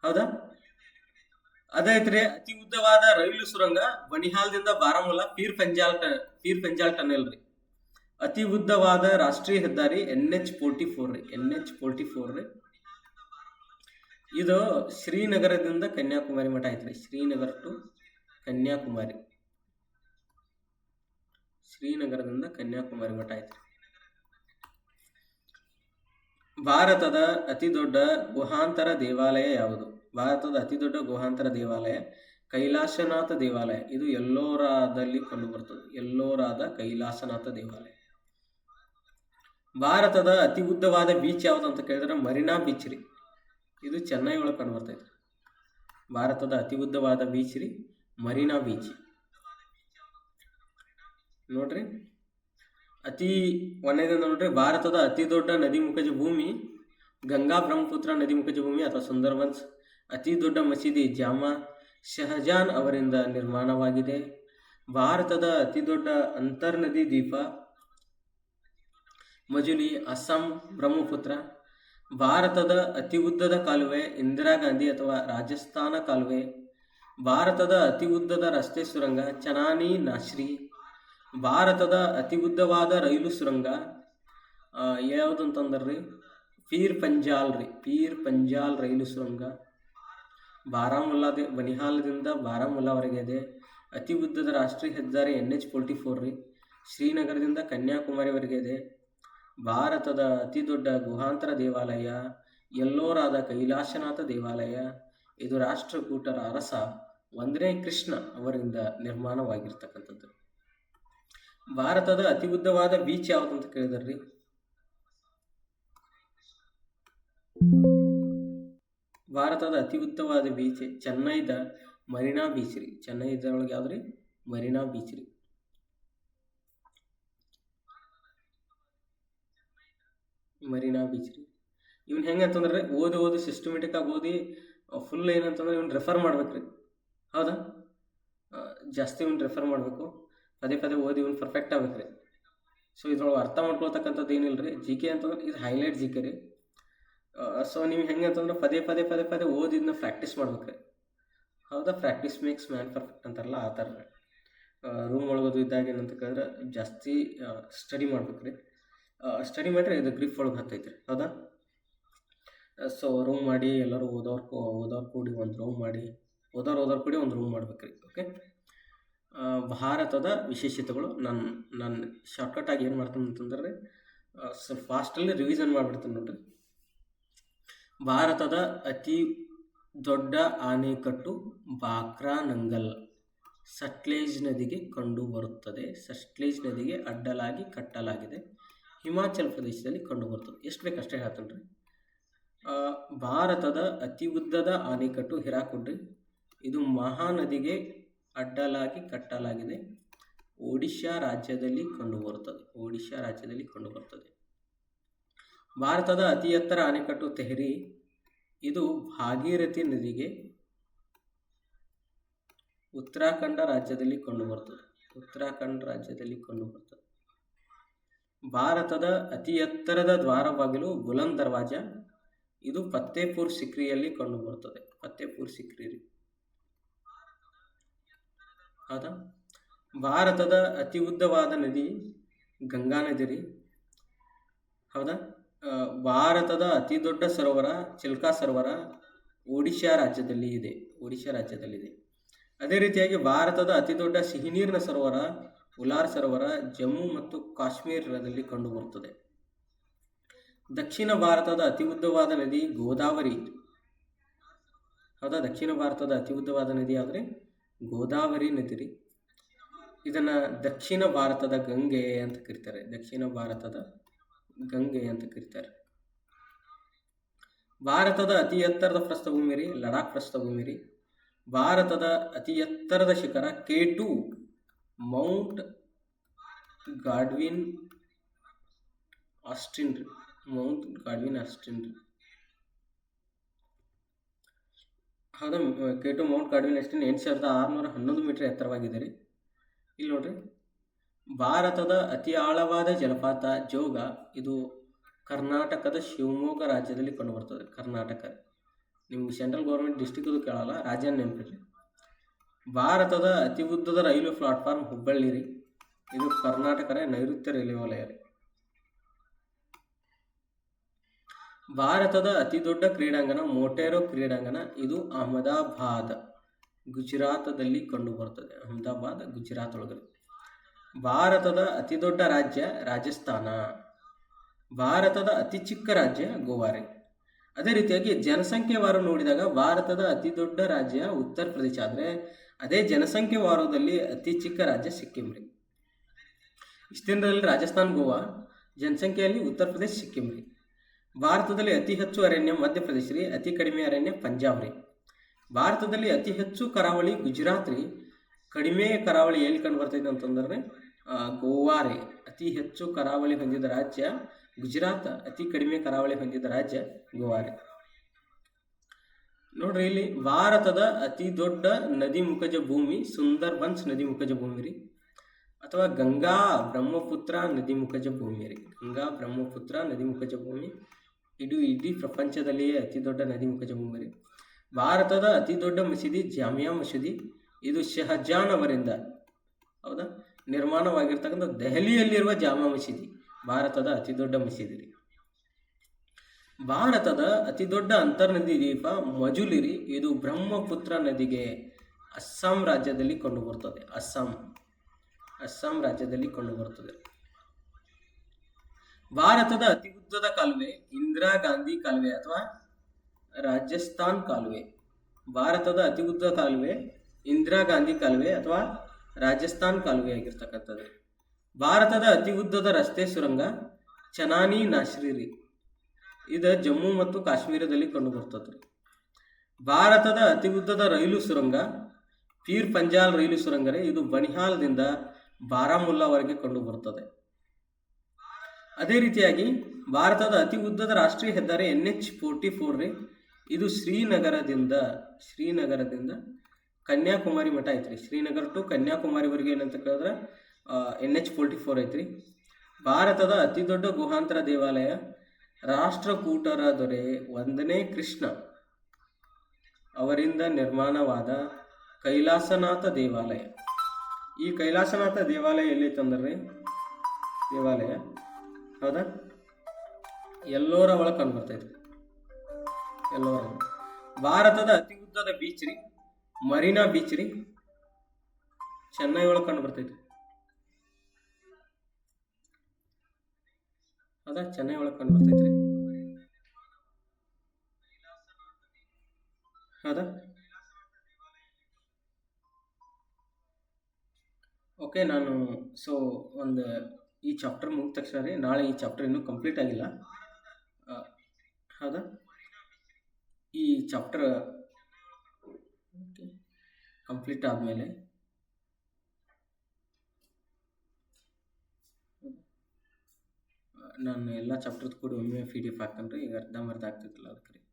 ಹೌದಾ? ಅದೈತ್ರಿ ಅತಿ ಉದ್ದವಾದ ರೈಲು ಸುರಂಗ ಬನಿಹಾಲ್ದಿಂದ ಬಾರಾಮುಲ್ಲಾ ಪೀರ್ ಪಂಜಾಲ್ ಪೀರ್ ಪಂಜಾಲ್ ಟನೆಲ್ ರೀ ಅತಿ ಉದ್ದವಾದ ರಾಷ್ಟ್ರೀಯ ಹೆದ್ದಾರಿ ಎನ್ ಎಚ್ ಫೋರ್ಟಿ ಫೋರ್ ರೀ ಎನ್ ಎಚ್ ಫೋರ್ಟಿ ಫೋರ್ ರೀ. ಇದು ಶ್ರೀನಗರದಿಂದ ಕನ್ಯಾಕುಮಾರಿ ಮಠ ಐತ್ರಿ, ಶ್ರೀನಗರ ಟು ಕನ್ಯಾಕುಮಾರಿ. ಶ್ರೀನಗರದಿಂದ ಕನ್ಯಾಕುಮಾರಿ ಮಠ ಐತ್ರಿ. ಭಾರತದ ಅತಿ ದೊಡ್ಡ ಗುಹಾಂತರ ದೇವಾಲಯ ಯಾವುದು? ಭಾರತದ ಅತಿ ದೊಡ್ಡ ಗುಹಾಂತರ ದೇವಾಲಯ ಕೈಲಾಸನಾಥ ದೇವಾಲಯ. ಇದು ಎಲ್ಲೋರಾದಲ್ಲಿ ಕಂಡು ಬರ್ತದೆ. ಎಲ್ಲೋರಾದ ಕೈಲಾಸನಾಥ ದೇವಾಲಯ. ಭಾರತದ ಅತಿ ಉದ್ದವಾದ ಬೀಚ್ ಯಾವುದು ಅಂತ ಕೇಳಿದ್ರೆ ಮರೀನಾ ಬೀಚ್ ರೀ. ಇದು ಚೆನ್ನೈ ಒಳಗೆ ಕಂಡು ಬರ್ತೈತೆ ಭಾರತದ ಅತಿ ಉದ್ದವಾದ ಬೀಚ್ ರೀ ಮರೀನಾ ಬೀಚ್ ನೋಡ್ರಿ. ಅತಿ ಒಂದನೇದು ನೋಡ್ರಿ ಭಾರತದ ಅತಿ ದೊಡ್ಡ ನದಿ ಮುಖಜ ಭೂಮಿ, ಗಂಗಾ ಬ್ರಹ್ಮಪುತ್ರ ನದಿ ಮುಖಜ ಭೂಮಿ ಅಥವಾ ಸುಂದರ್ಬನ್ಸ್ ಅತಿ ದೊಡ್ಡ ಮಸೀದಿ ಜಾಮಾ ಶಹಜಾನ್ ಅವರಿಂದ ನಿರ್ಮಾಣವಾಗಿದೆ. ಭಾರತದ ಅತಿ ದೊಡ್ಡ ಅಂತರ್ನದಿ ದ್ವೀಪ ಮಜುಲಿ, ಅಸ್ಸಾಂ ಬ್ರಹ್ಮಪುತ್ರ. ಭಾರತದ ಅತಿ ಉದ್ದದ ಕಾಲುವೆ ಇಂದಿರಾ ಗಾಂಧಿ ಅಥವಾ ರಾಜಸ್ಥಾನ ಕಾಲುವೆ. ಭಾರತದ ಅತಿ ಉದ್ದದ ರಸ್ತೆ ಸುರಂಗ ಚನಾನಿ ನಾಶ್ರಿ. ಭಾರತದ ಅತಿ ಉದ್ದವಾದ ರೈಲು ಸುರಂಗ ಯಾವುದು ಅಂತಂದ್ರಿ ಪೀರ್ ಪಂಜಾಲ್ ರೀ, ಪೀರ್ ಪಂಜಾಲ್ ರೈಲು ಸುರಂಗ ಬಾರಾಮುಲ್ಲಾದ ಬನಿಹಾಲದಿಂದ ಬಾರಾಮುಲ್ಲಾವರೆಗೆ ಇದೆ. ಅತಿ ಉದ್ದದ ರಾಷ್ಟ್ರೀಯ ಹೆದ್ದಾರಿ ಎನ್ ಎಚ್ ಫೋರ್ಟಿ ಫೋರ್ ರೀ. ಶ್ರೀನಗರದಿಂದ ಕನ್ಯಾಕುಮಾರಿವರೆಗೆ ಇದೆ. ಭಾರತದ ಅತಿ ದೊಡ್ಡ ಗುಹಾಂತರ ದೇವಾಲಯ, ಎಲ್ಲೋರಾದ ಕೈಲಾಸನಾಥ ದೇವಾಲಯ. ಇದು ರಾಷ್ಟ್ರಕೂಟರ ಅರಸ. ಒಂದನೇ ಕೃಷ್ಣ ಅವರಿಂದ ನಿರ್ಮಾಣವಾಗಿರ್ತಕ್ಕಂಥದ್ದು. ಭಾರತದ ಅತಿ ಉದ್ದವಾದ ಬೀಚ್ ಯಾವುದು ಅಂತ ಕೇಳಿದ್ರಿ? ಭಾರತದ ಅತಿ ಉದ್ದವಾದ ಬೀಚ್ ಚೆನ್ನೈದ ಮರೀನಾ ಬೀಚ್ ರೀ. ಚೆನ್ನೈದೊಳಗೆ ಯಾವ್ದು ರೀ ಮರೀನಾ ಬೀಚ್ ರೀ. ಮರೀನಾ ಬೀಚ್ ರೀ. ಇವ್ನು ಹೆಂಗಂತಂದ್ರೆ ಓದಿ ಓದಿ ಸಿಸ್ಟಮೆಟಿಕ್ ಆಗಿ ಓದಿ ಫುಲ್ ಏನಂತಂದ್ರೆ ಇವ್ನು ರೆಫರ್ ಮಾಡ್ಬೇಕು ರೀ ಹೌದಾ ಜಾಸ್ತಿ ಇವ್ನು ರೆಫರ್ ಮಾಡಬೇಕು. ಪದೇ ಪದೇ ಓದಿ ಇವ್ನು ಪರ್ಫೆಕ್ಟ್ ಆಗ್ಬೇಕು ರೀ. ಸೊ ಇದ್ರೊಳಗೆ ಅರ್ಥ ಮಾಡ್ಕೊಳ್ತಕ್ಕಂಥದ್ದು ಏನಿಲ್ಲ ರೀ ಜಿ ಕೆ ಅಂತಂದ್ರೆ ಇದು ಹೈಲೈಟ್ ಜಿ ಕೆ ರೀ. ಸೊ ನೀವು ಹೆಂಗೆ ಅಂತಂದ್ರೆ ಪದೇ ಪದೇ ಪದೇ ಪದೇ ಓದಿ ಇದನ್ನ ಪ್ರಾಕ್ಟೀಸ್ ಮಾಡ್ಬೇಕು ರೀ ಹೌದಾ ಪ್ರಾಕ್ಟೀಸ್ ಮೇಕ್ಸ್ ಮ್ಯಾನ್ ಪರ್ಫೆಕ್ಟ್ ಅಂತಾರಲ್ಲ, ಆ ಥರ ರೂಮ್ ಒಳಗೋದು ಇದ್ದಾಗ ಏನಂತ ಕೇಳಿದ್ರೆ ಜಾಸ್ತಿ ಸ್ಟಡಿ ಮಾಡ್ಬೇಕು ರೀ ಸ್ಟಡಿ ಮಾಡಿದ್ರೆ ಇದು ಗ್ರಿಪ್ ಒಳಗೆ ಹತ್ತೈತೆ ರೀ ಹೌದಾ ಸೊ ರೂಮ್ ಮಾಡಿ ಎಲ್ಲರೂ ಓದೋರು ಓದೋರು ಕೂಡಿ ಒಂದು ರೂಮ್ ಮಾಡಿ, ಓದೋರು ಓದೋರು ಕೂಡಿ ಒಂದು ರೂಮ್ ಮಾಡ್ಬೇಕು ರೀ ಓಕೆ ಭಾರತದ ವಿಶೇಷತೆಗಳು ನಾನು ನನ್ನ ಶಾರ್ಟ್ಕಟ್ ಆಗಿ ಏನು ಮಾಡ್ತೀನಿ ಅಂತಂದ್ರೆ ಫಾಸ್ಟಲ್ಲಿ ರಿವಿಷನ್ ಮಾಡಿಬಿಡ್ತೀನಿ ನೋಡ್ರಿ. ಭಾರತದ ಅತಿ ದೊಡ್ಡ ಆನೆಕಟ್ಟು ಬಾಕ್ರಾ ನಂಗಲ್. ಸಟ್ಲೇಜ್ ನದಿಗೆ ಕಂಡು ಬರುತ್ತದೆ. ಸಟ್ಲೇಜ್ ನದಿಗೆ ಅಡ್ಡಲಾಗಿ ಕಟ್ಟಲಾಗಿದೆ. ಹಿಮಾಚಲ್ ಪ್ರದೇಶದಲ್ಲಿ ಕಂಡು ಬರುತ್ತದೆ. ಎಷ್ಟು ಬೇಕಷ್ಟೇ ಹೇಳ್ತೇನೆ ರೀ. ಭಾರತದ ಅತಿ ಉದ್ದದ ಆನೆಕಟ್ಟು ಹಿರಾಕುಡ್ರಿ. ಇದು ಮಹಾನದಿಗೆ ಅಡ್ಡಲಾಗಿ ಕಟ್ಟಲಾಗಿದೆ. ಒಡಿಶಾ ರಾಜ್ಯದಲ್ಲಿ ಕಂಡುಬರುತ್ತದೆ. ಒಡಿಶಾ ರಾಜ್ಯದಲ್ಲಿ ಕಂಡುಬರುತ್ತದೆ. ಭಾರತದ ಅತಿ ಎತ್ತರ ಅಣೆಕಟ್ಟು ತೆಹರಿ. ಇದು ಭಾಗೀರಥಿ ನದಿಗೆ ಉತ್ತರಾಖಂಡ ರಾಜ್ಯದಲ್ಲಿ ಕಂಡುಬರುತ್ತದೆ. ಉತ್ತರಾಖಂಡ ರಾಜ್ಯದಲ್ಲಿ ಕಂಡುಬರುತ್ತದೆ. ಭಾರತದ ಅತಿ ಎತ್ತರದ ದ್ವಾರ ಬಾಗಿಲು ಬುಲಂದ್ ದರ್ವಾಜ. ಇದು ಫತ್ತೇಪುರ್ ಸಿಕ್ರಿಯಲ್ಲಿ ಕಂಡುಬರುತ್ತದೆ. ಫತ್ತೇಪುರ್ ಸಿಕ್ರಿ ಹೌದಾ ಭಾರತದ ಅತಿ ಉದ್ದವಾದ ನದಿ ಗಂಗಾ ನದಿ ರೀ. ಹೌದಾ? ಭಾರತದ ಅತಿ ದೊಡ್ಡ ಸರೋವರ ಚಿಲ್ಕಾ ಸರೋವರ ಒಡಿಶಾ ರಾಜ್ಯದಲ್ಲಿ ಇದೆ. ಒಡಿಶಾ ರಾಜ್ಯದಲ್ಲಿದೆ ಅದೇ ರೀತಿಯಾಗಿ ಭಾರತದ ಅತಿ ದೊಡ್ಡ ಸಿಹಿನೀರಿನ ಸರೋವರ ಉಲಾರ್ ಸರೋವರ ಜಮ್ಮು ಮತ್ತು ಕಾಶ್ಮೀರದಲ್ಲಿ ಕಂಡುಬರುತ್ತದೆ. ದಕ್ಷಿಣ ಭಾರತದ ಅತಿ ಉದ್ದವಾದ ನದಿ ಗೋದಾವರಿ. ಹೌದಾ? ದಕ್ಷಿಣ ಭಾರತದ ಅತಿ ಉದ್ದವಾದ ನದಿ ಯಾವ್ದ್ರಿ ಗೋದಾವರಿ ನದಿ ರೀ ಇದನ್ನ ದಕ್ಷಿಣ ಭಾರತದ ಗಂಗೆ ಅಂತ ಕರೀತಾರೆ. ದಕ್ಷಿಣ ಭಾರತದ ಗಂಗೆ ಅಂತ ಕರೀತಾರೆ. ಭಾರತದ ಅತಿ ಎತ್ತರದ ಪ್ರಸ್ಥಭೂಮಿ ರೀ, ಲಡಾಖ್ ಪ್ರಸ್ಥಭೂಮಿ ರೀ. ಭಾರತದ ಅತಿ ಎತ್ತರದ ಶಿಖರ K two Mount Godwin Austen ರೀ. ಮೌಂಟ್ ಗಾಡ್ವಿನ್ ಆಸ್ಟಿನ್ ಹೌದಾ K two Mount Godwin Austen ಎಂಟು ಸಾವಿರದ ಆರುನೂರ ಹನ್ನೊಂದು ಮೀಟರ್ ಎತ್ತರವಾಗಿದೆ ರೀ. ಇಲ್ಲಿ ನೋಡ್ರಿ. ಭಾರತದ ಅತಿ ಆಳವಾದ ಜಲಪಾತ ಜೋಗ, ಇದು ಕರ್ನಾಟಕದ ಶಿವಮೊಗ್ಗ ರಾಜ್ಯದಲ್ಲಿ ಕಂಡುಬರ್ತದೆ ಕರ್ನಾಟಕ. ನಿಮ್ಗೆ ಸೆಂಟ್ರಲ್ ಗೌರ್ಮೆಂಟ್ ಡಿಸ್ಟಿಕ್ ಅದು ಕೇಳಲ್ಲ ರಾಜ್ಯ ನೆನಪಿಡ್ರಿ ಭಾರತದ ಅತಿ ಉದ್ದದ ರೈಲ್ವೆ ಪ್ಲಾಟ್ಫಾರ್ಮ್ ಹುಬ್ಬಳ್ಳಿ ರೀ. ಇದು ಕರ್ನಾಟಕದ ನೈಋತ್ಯ ರೈಲ್ವೆ ವಲಯ ರೀ. ಭಾರತದ ಅತಿ ದೊಡ್ಡ ಕ್ರೀಡಾಂಗಣ ಮೋಟೇರೋ ಕ್ರೀಡಾಂಗಣ. ಇದು ಅಹಮದಾಬಾದ್. ಗುಜರಾತದಲ್ಲಿ ಕಂಡುಬರುತ್ತದೆ ಅಹಮದಾಬಾದ್ ಗುಜರಾತ್ ಒಳಗಡೆ ಭಾರತದ ಅತಿ ದೊಡ್ಡ ರಾಜ್ಯ ರಾಜಸ್ಥಾನ. ಭಾರತದ ಅತಿ ಚಿಕ್ಕ ರಾಜ್ಯ ಗೋವಾ ರೀ ಅದೇ ರೀತಿಯಾಗಿ ಜನಸಂಖ್ಯೆ ವಾರ ನೋಡಿದಾಗ ಭಾರತದ ಅತಿ ದೊಡ್ಡ ರಾಜ್ಯ ಉತ್ತರ ಪ್ರದೇಶ. ಆದರೆ ಅದೇ ಜನಸಂಖ್ಯೆ ವಾರದಲ್ಲಿ ಅತಿ ಚಿಕ್ಕ ರಾಜ್ಯ ಸಿಕ್ಕಿಂ ರೀ. ಇಷ್ಟಿಂದಲ್ಲಿ ರಾಜಸ್ಥಾನ್, ಗೋವಾ. ಜನಸಂಖ್ಯೆಯಲ್ಲಿ ಉತ್ತರ ಪ್ರದೇಶ ಸಿಕ್ಕಿಂ ರೀ. ಭಾರತದಲ್ಲಿ ಅತಿ ಹೆಚ್ಚು ಅರಣ್ಯ ಮಧ್ಯಪ್ರದೇಶ ರೀ, ಅತಿ ಕಡಿಮೆ ಅರಣ್ಯ ಪಂಜಾಬ್ ರೀ. ಭಾರತದಲ್ಲಿ ಅತಿ ಹೆಚ್ಚು ಕರಾವಳಿ ಗುಜರಾತ್ ರೀ. ಕಡಿಮೆ ಕರಾವಳಿ ಎಲ್ಲಿ ಕಂಡು ಬರ್ತೈತೆ ಅಂತಂದ್ರೆ ಗೋವಾ ರೀ. ಅತಿ ಹೆಚ್ಚು ಕರಾವಳಿ ಹೊಂದಿದ ರಾಜ್ಯ ಗುಜರಾತ್, ಅತಿ ಕಡಿಮೆ ಕರಾವಳಿ ಹೊಂದಿದ ರಾಜ್ಯ ಗೋವಾ ರೀ. ನೋಡ್ರಿ ಇಲ್ಲಿ ಭಾರತದ ಅತಿ ದೊಡ್ಡ ನದಿ ಮುಖಜ ಭೂಮಿ ಸುಂದರ್ಬನ್ಸ್ ನದಿ ಮುಖಜ ಭೂಮಿ ರೀ. ಅಥವಾ ಗಂಗಾ ಬ್ರಹ್ಮಪುತ್ರ ನದಿ ಮುಖಜ ಭೂಮಿ ರೀ. ಗಂಗಾ ಬ್ರಹ್ಮಪುತ್ರ ನದಿ ಮುಖಜ ಭೂಮಿ. ಇದು ಇಡೀ ಪ್ರಪಂಚದಲ್ಲಿಯೇ ಅತಿ ದೊಡ್ಡ ನದಿ ಮುಖಜ ಭೂಮಿ ಭಾರತದ ಅತಿ ದೊಡ್ಡ ಮಸೀದಿ ಜಾಮಿಯಾ ಮಸೀದಿ. ಇದು ಶಹಜಾನ್ ಅವರಿಂದ ಹೌದಾ? ನಿರ್ಮಾಣವಾಗಿರ್ತಕ್ಕಂಥ ದೆಹಲಿಯಲ್ಲಿರುವ ಜಾಮಾ ಮಸೀದಿ. ಭಾರತದ ಅತಿ ದೊಡ್ಡ ಮಸೀದಿ ಭಾರತದ ಅತಿ ದೊಡ್ಡ ಅಂತರ್ನದಿ ದ್ವೀಪ ಮಜುಲಿರಿ ಇದು ಬ್ರಹ್ಮಪುತ್ರ ನದಿಗೆ ಅಸ್ಸಾಂ ರಾಜ್ಯದಲ್ಲಿ ಕಂಡುಬರುತ್ತದೆ ಅಸ್ಸಾಂ. ಅಸ್ಸಾಂ ರಾಜ್ಯದಲ್ಲಿ ಕಂಡುಬರುತ್ತದೆ ಭಾರತದ ಅತಿ ಉದ್ದದ ಕಾಲುವೆ, ಇಂದಿರಾ ಗಾಂಧಿ ಕಾಲುವೆ ಅಥವಾ ರಾಜಸ್ಥಾನ್ ಕಾಲುವೆ. ಭಾರತದ ಅತಿ ಉದ್ದ ಕಾಲುವೆ, ಇಂದಿರಾ ಗಾಂಧಿ ಕಾಲುವೆ ಅಥವಾ ರಾಜಸ್ಥಾನ್ ಕಾಲುವೆ ಆಗಿರ್ತಕ್ಕಂಥದ್ದು. ಭಾರತದ ಅತಿ ಉದ್ದದ ರಸ್ತೆ ಸುರಂಗ, ಚನಾನಿ ನಾಶ್ರೀರಿ. ಇದು ಜಮ್ಮು ಮತ್ತು ಕಾಶ್ಮೀರದಲ್ಲಿ ಕಂಡುಬರ್ತದೆ ರೀ ಭಾರತದ ಅತಿ ಉದ್ದದ ರೈಲು ಸುರಂಗ, ಪೀರ್ ಪಂಜಾಲ್ ರೈಲು ಸುರಂಗ ರೀ ಇದು ಬನಿಹಾಲ್ದಿಂದ ಬಾರಾಮುಲ್ಲಾವರೆಗೆ ಕಂಡುಬರುತ್ತದೆ ಅದೇ ರೀತಿಯಾಗಿ ಭಾರತದ ಅತಿ ಉದ್ದದ ರಾಷ್ಟ್ರೀಯ ಹೆದ್ದಾರಿ ಎನ್ ಎಚ್ ಫೋರ್ಟಿ ಫೋರ್ ರೀ. ಇದು ಶ್ರೀನಗರದಿಂದ ಶ್ರೀನಗರದಿಂದ ಕನ್ಯಾಕುಮಾರಿ ಮಠ ಐತ್ರಿ. ಶ್ರೀನಗರ ಟು ಕನ್ಯಾಕುಮಾರಿವರೆಗೆ ಏನಂತ ಕೇಳಿದ್ರೆ ಎನ್ ಎಚ್ ಫೋರ್ಟಿ ಫೋರ್ ಐತ್ರಿ. ಭಾರತದ ಅತಿ ದೊಡ್ಡ ಗುಹಾಂತರ ದೇವಾಲಯ ರಾಷ್ಟ್ರಕೂಟರ ದೊರೆ ಒಂದನೇ ಕೃಷ್ಣ. ಅವರಿಂದ ನಿರ್ಮಾಣವಾದ ಕೈಲಾಸನಾಥ ದೇವಾಲಯ. ಈ ಕೈಲಾಸನಾಥ ದೇವಾಲಯ ಎಲ್ಲೈತಂದ್ರೆ ದೇವಾಲಯ. ಹೌದಾ? ಎಲ್ಲೋರ ಒಳಗೆ ಕಂಡು ಬರ್ತೈತೆ ಎಲ್ಲೋರ ಭಾರತದ ಅತಿ ಉದ್ದದ ಬೀಚ್ ರೀ, ಮರೀನಾ ಬೀಚ್ ರೀ, ಚೆನ್ನೈ ಒಳಗೆ ಕಂಡು ಬರ್ತೈತೆ ಹೌದಾ? ಚೆನ್ನೈ ಒಳಗೆ ಕಂಡು ಬರ್ತೈತೆ ರೀ. ಹೌದಾ? ಓಕೆ ನಾನು ಸೊ ಒಂದು ಈ ಚಾಪ್ಟರ್ ಮುಗಿದ ತಕ್ಷಣ ನಾಳೆ ಈ ಚಾಪ್ಟರ್ ಇನ್ನೂ ಕಂಪ್ಲೀಟ್ ಆಗಿಲ್ಲ. ಹೌದಾ? ಈ ಚಾಪ್ಟರ್ ಕಂಪ್ಲೀಟ್ ಆದಮೇಲೆ. ನಾನು ಎಲ್ಲ ಚಾಪ್ಟರ್ದು ಕೂಡ ಒಮ್ಮೆ ಪಿ ಡಿ ಎಫ್ ಹಾಕ್ತಾನೆ ರೀ ಈಗ ಅರ್ಧಂಬರ್ಧ ಆಗ್ತೈತಲ್ಲ ಅದಕ್ಕೆ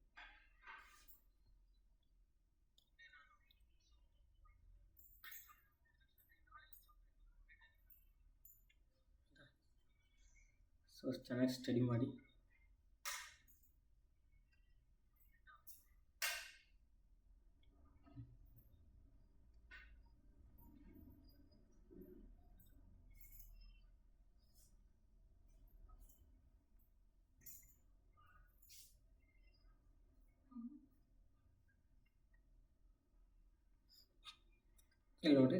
ಸೊ ಚೆನ್ನಾಗಿ ಸ್ಟಡಿ ಮಾಡಿ ಇಲ್ಲಿ ನೋಡ್ರಿ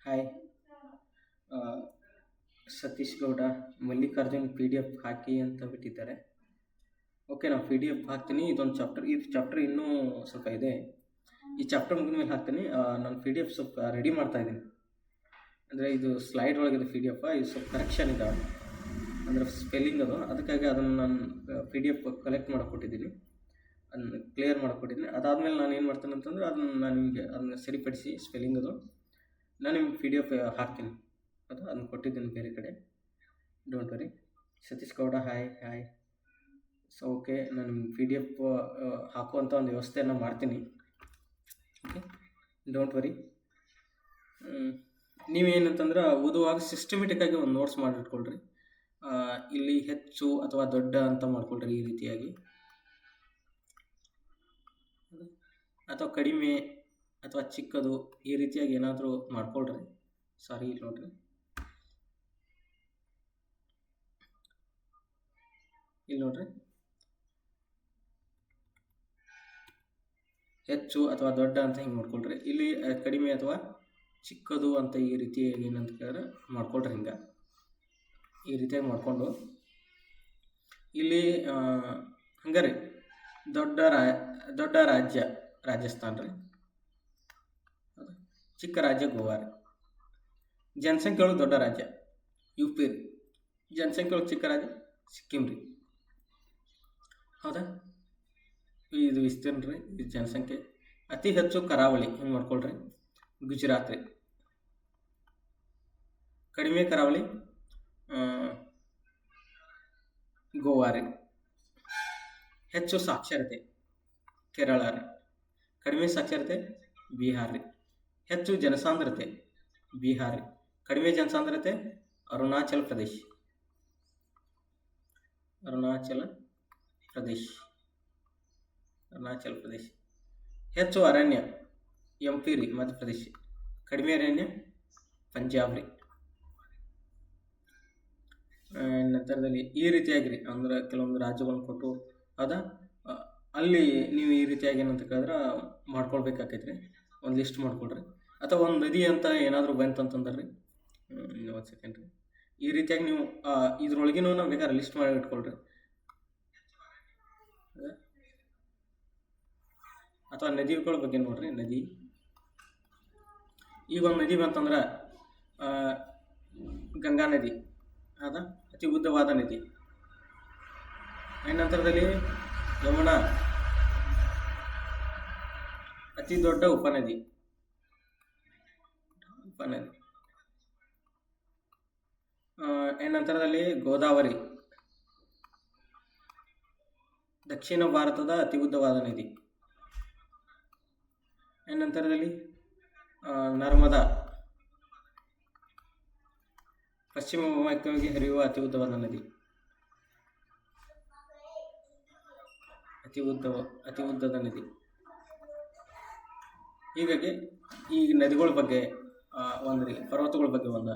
ಹಾಯ್ ಆ, Satish Gowda, Mallikarjun P D F ಹಾಕಿ ಅಂತ ಬಿಟ್ಟಿದ್ದಾರೆ. ಓಕೆ ನಾನು ಪಿ ಡಿ ಎಫ್ ಹಾಕ್ತೀನಿ. ಇದೊಂದು ಚಾಪ್ಟರ್ ಈ ಚಾಪ್ಟರ್ ಇನ್ನೂ ಸ್ವಲ್ಪ ಇದೆ. ಈ ಚಾಪ್ಟರ್ ಮುಗಿದ ಮೇಲೆ ಹಾಕ್ತೀನಿ ನಾನು ಪಿ ಡಿ ಎಫ್ ಸ್ವಲ್ಪ ರೆಡಿ ಮಾಡ್ತಾ ಇದ್ದೀನಿ. ಅಂದರೆ ಇದು ಸ್ಲೈಡ್ ಒಳಗಿದೆ ಪಿ ಡಿ ಎಫ್ ಇದು ಸ್ವಲ್ಪ ಕರೆಕ್ಷನ್ ಇದೆ. ಅಂದರೆ ಸ್ಪೆಲ್ಲಿಂಗ್ ಅದು. ಅದಕ್ಕಾಗಿ ಅದನ್ನು ನಾನು ಪಿ ಡಿ ಎಫ್ ಕಲೆಕ್ಟ್ ಮಾಡಿಕೊಟ್ಟಿದ್ದೀನಿ. ಅದನ್ನ ಕ್ಲಿಯರ್ ಮಾಡಿಕೊಟ್ಟಿದ್ದೀನಿ. ಅದಾದಮೇಲೆ ನಾನು ಏನು ಮಾಡ್ತೇನೆ ಅಂತಂದರೆ ಅದನ್ನು ನಾನು ನಿಮಗೆ ಅದನ್ನು ಸರಿಪಡಿಸಿ ಸ್ಪೆಲ್ಲಿಂಗ್ ಅದು. ನಾನು ನಿಮ್ಗೆ ಪಿ ಡಿ ಎಫ್ ಹಾಕ್ತೀನಿ. ಅದು ಅದನ್ನು ಕೊಟ್ಟಿದ್ದೀನಿ ಬೇರೆ ಕಡೆ. Don't worry Satish Gowda hi hi so okay ನಾನು ಪಿ ಡಿ ಎಫ್ ಹಾಕುವಂಥ ಒಂದು ವ್ಯವಸ್ಥೆಯನ್ನು ಮಾಡ್ತೀನಿ. ಓಕೆ ಡೋಂಟ್ ವರಿ ನೀವೇನಂತಂದ್ರೆ ಓದುವಾಗ ಸಿಸ್ಟಮೆಟಿಕ್ಕಾಗಿ ಒಂದು ನೋಟ್ಸ್ ಮಾಡಿಟ್ಕೊಳ್ರಿ. ಇಲ್ಲಿ ಹೆಚ್ಚು ಅಥವಾ ದೊಡ್ಡ ಅಂತ ಮಾಡ್ಕೊಳ್ರಿ ಈ ರೀತಿಯಾಗಿ. ಅಥವಾ ಕಡಿಮೆ ಅಥವಾ ಚಿಕ್ಕದು ಈ ರೀತಿಯಾಗಿ ಏನಾದರೂ ಮಾಡ್ಕೊಳ್ರಿ. ಸಾರಿ ನೋಡ್ರಿ. ಇಲ್ಲಿ ನೋಡ್ರಿ. ಹೆಚ್ಚು ಅಥವಾ ದೊಡ್ಡ ಅಂತ ಹಿಂಗೆ ಮಾಡ್ಕೊಳ್ರಿ. ಇಲ್ಲಿ ಕಡಿಮೆ ಅಥವಾ ಚಿಕ್ಕದು ಅಂತ ಈ ರೀತಿ ಏನಂತ ಕೇಳಿದ್ರೆ ಮಾಡ್ಕೊಳ್ರಿ ಹಿಂಗೆ. ಈ ರೀತಿಯಾಗಿ ಮಾಡಿಕೊಂಡು. ಇಲ್ಲಿ ಹಂಗಾರೆ ದೊಡ್ಡ ರಾ, ದೊಡ್ಡ ರಾಜ್ಯ, ರಾಜಸ್ಥಾನ ರೀ. ಚಿಕ್ಕ ರಾಜ್ಯ ಗೋವಾ ರೀ. ಜನಸಂಖ್ಯೆ ದೊಡ್ಡ ರಾಜ್ಯ, ಯು ಪಿ ರೀ. ಜನಸಂಖ್ಯೆ ಚಿಕ್ಕ ರಾಜ್ಯ, ಸಿಕ್ಕಿಂ ರೀ. ಹೌದಾ? ಇದು ವಿಸ್ತೀರ್ಣ ರೀ? ಇದು ಜನಸಂಖ್ಯೆ. ಅತಿ ಹೆಚ್ಚು ಕರಾವಳಿ, ಹಿಂಗೆ ನೋಡ್ಕೊಳ್ರಿ? ಗುಜರಾತ್ ರೀ ಕಡಿಮೆ ಕರಾವಳಿ ಗೋವಾ ರೀ. ಹೆಚ್ಚು ಸಾಕ್ಷರತೆ, ಕೇರಳ ರೀ. ಕಡಿಮೆ ಸಾಕ್ಷರತೆ, ಬಿಹಾರ್ ರೀ. ಹೆಚ್ಚು ಜನಸಾಂದ್ರತೆ, ಬಿಹಾರ್ ರೀ. ಕಡಿಮೆ ಜನಸಾಂದ್ರತೆ, ಅರುಣಾಚಲ್ ಪ್ರದೇಶ. ಅರುಣಾಚಲ ಪ್ರದೇಶ್. ಅರುಣಾಚಲ ಪ್ರದೇಶ್. ಹೆಚ್ಚು ಅರಣ್ಯ ಎಂ ಪಿ ರೀ ಮಧ್ಯಪ್ರದೇಶ್. ಕಡಿಮೆ ಅರಣ್ಯ ಪಂಜಾಬ್ ರೀ ನಂತರದಲ್ಲಿ ಈ ರೀತಿಯಾಗಿ ರೀ, ಅಂದ್ರೆ ಕೆಲವೊಂದು ರಾಜ್ಯಗಳನ್ನು ಕೊಟ್ಟು ಅದ ಅಲ್ಲಿ ನೀವು ಈ ರೀತಿಯಾಗಿ ಏನಂತ ಕೇಳಿದ್ರೆ ಮಾಡ್ಕೊಳ್ಬೇಕಾಗೈತ್ರಿ ಒಂದು ಲಿಸ್ಟ್ ಮಾಡ್ಕೊಳ್ರಿ ಅಥವಾ ಒಂದು ನದಿ ಅಂತ ಏನಾದರೂ ಬಂತಂತಂದ್ರೆ ರೀ ಒಂದು ಸೆಕೆಂಡ್ ರೀ. ಈ ರೀತಿಯಾಗಿ ನೀವು ಇದ್ರೊಳಗಿನೂ ನಾವು ಬೇಕಾದ್ರೆ ಲಿಸ್ಟ್ ಮಾಡಿ ಇಟ್ಕೊಳ್ರಿ ಹೌದಾ? ಅಥವಾ ನದಿಗಳ ಬಗ್ಗೆ ನೋಡ್ರಿ, ನದಿ. ಈಗ ಒಂದು ನದಿ ಬಂತಂದ್ರೆ ಗಂಗಾ ನದಿ, ಅದ? ಅತಿ ಉದ್ದವಾದ ನದಿ. ನಂತರದಲ್ಲಿ ಯಮುನಾ, ಅತಿ ದೊಡ್ಡ ಉಪನದಿ. ಉಪನದಿ. ನಂತರದಲ್ಲಿ ಗೋದಾವರಿ. ದಕ್ಷಿಣ ಭಾರತದ ಅತಿ ಉದ್ದವಾದ ನದಿ. ನಂತರದಲ್ಲಿ ನರ್ಮದಾ. ಪಶ್ಚಿಮ ವಾಯುವ್ಯವಾಗಿ ಹರಿಯುವ ಅತಿ ಉದ್ದವಾದ ನದಿ. ಅತಿ ಉದ್ದವ, ಅತಿ ಉದ್ದದ ನದಿ. ಹೀಗಾಗಿ ಈ ನದಿಗಳ ಬಗ್ಗೆ ಒಂದು ಪರ್ವತಗಳ ಬಗ್ಗೆ ಒಂದು,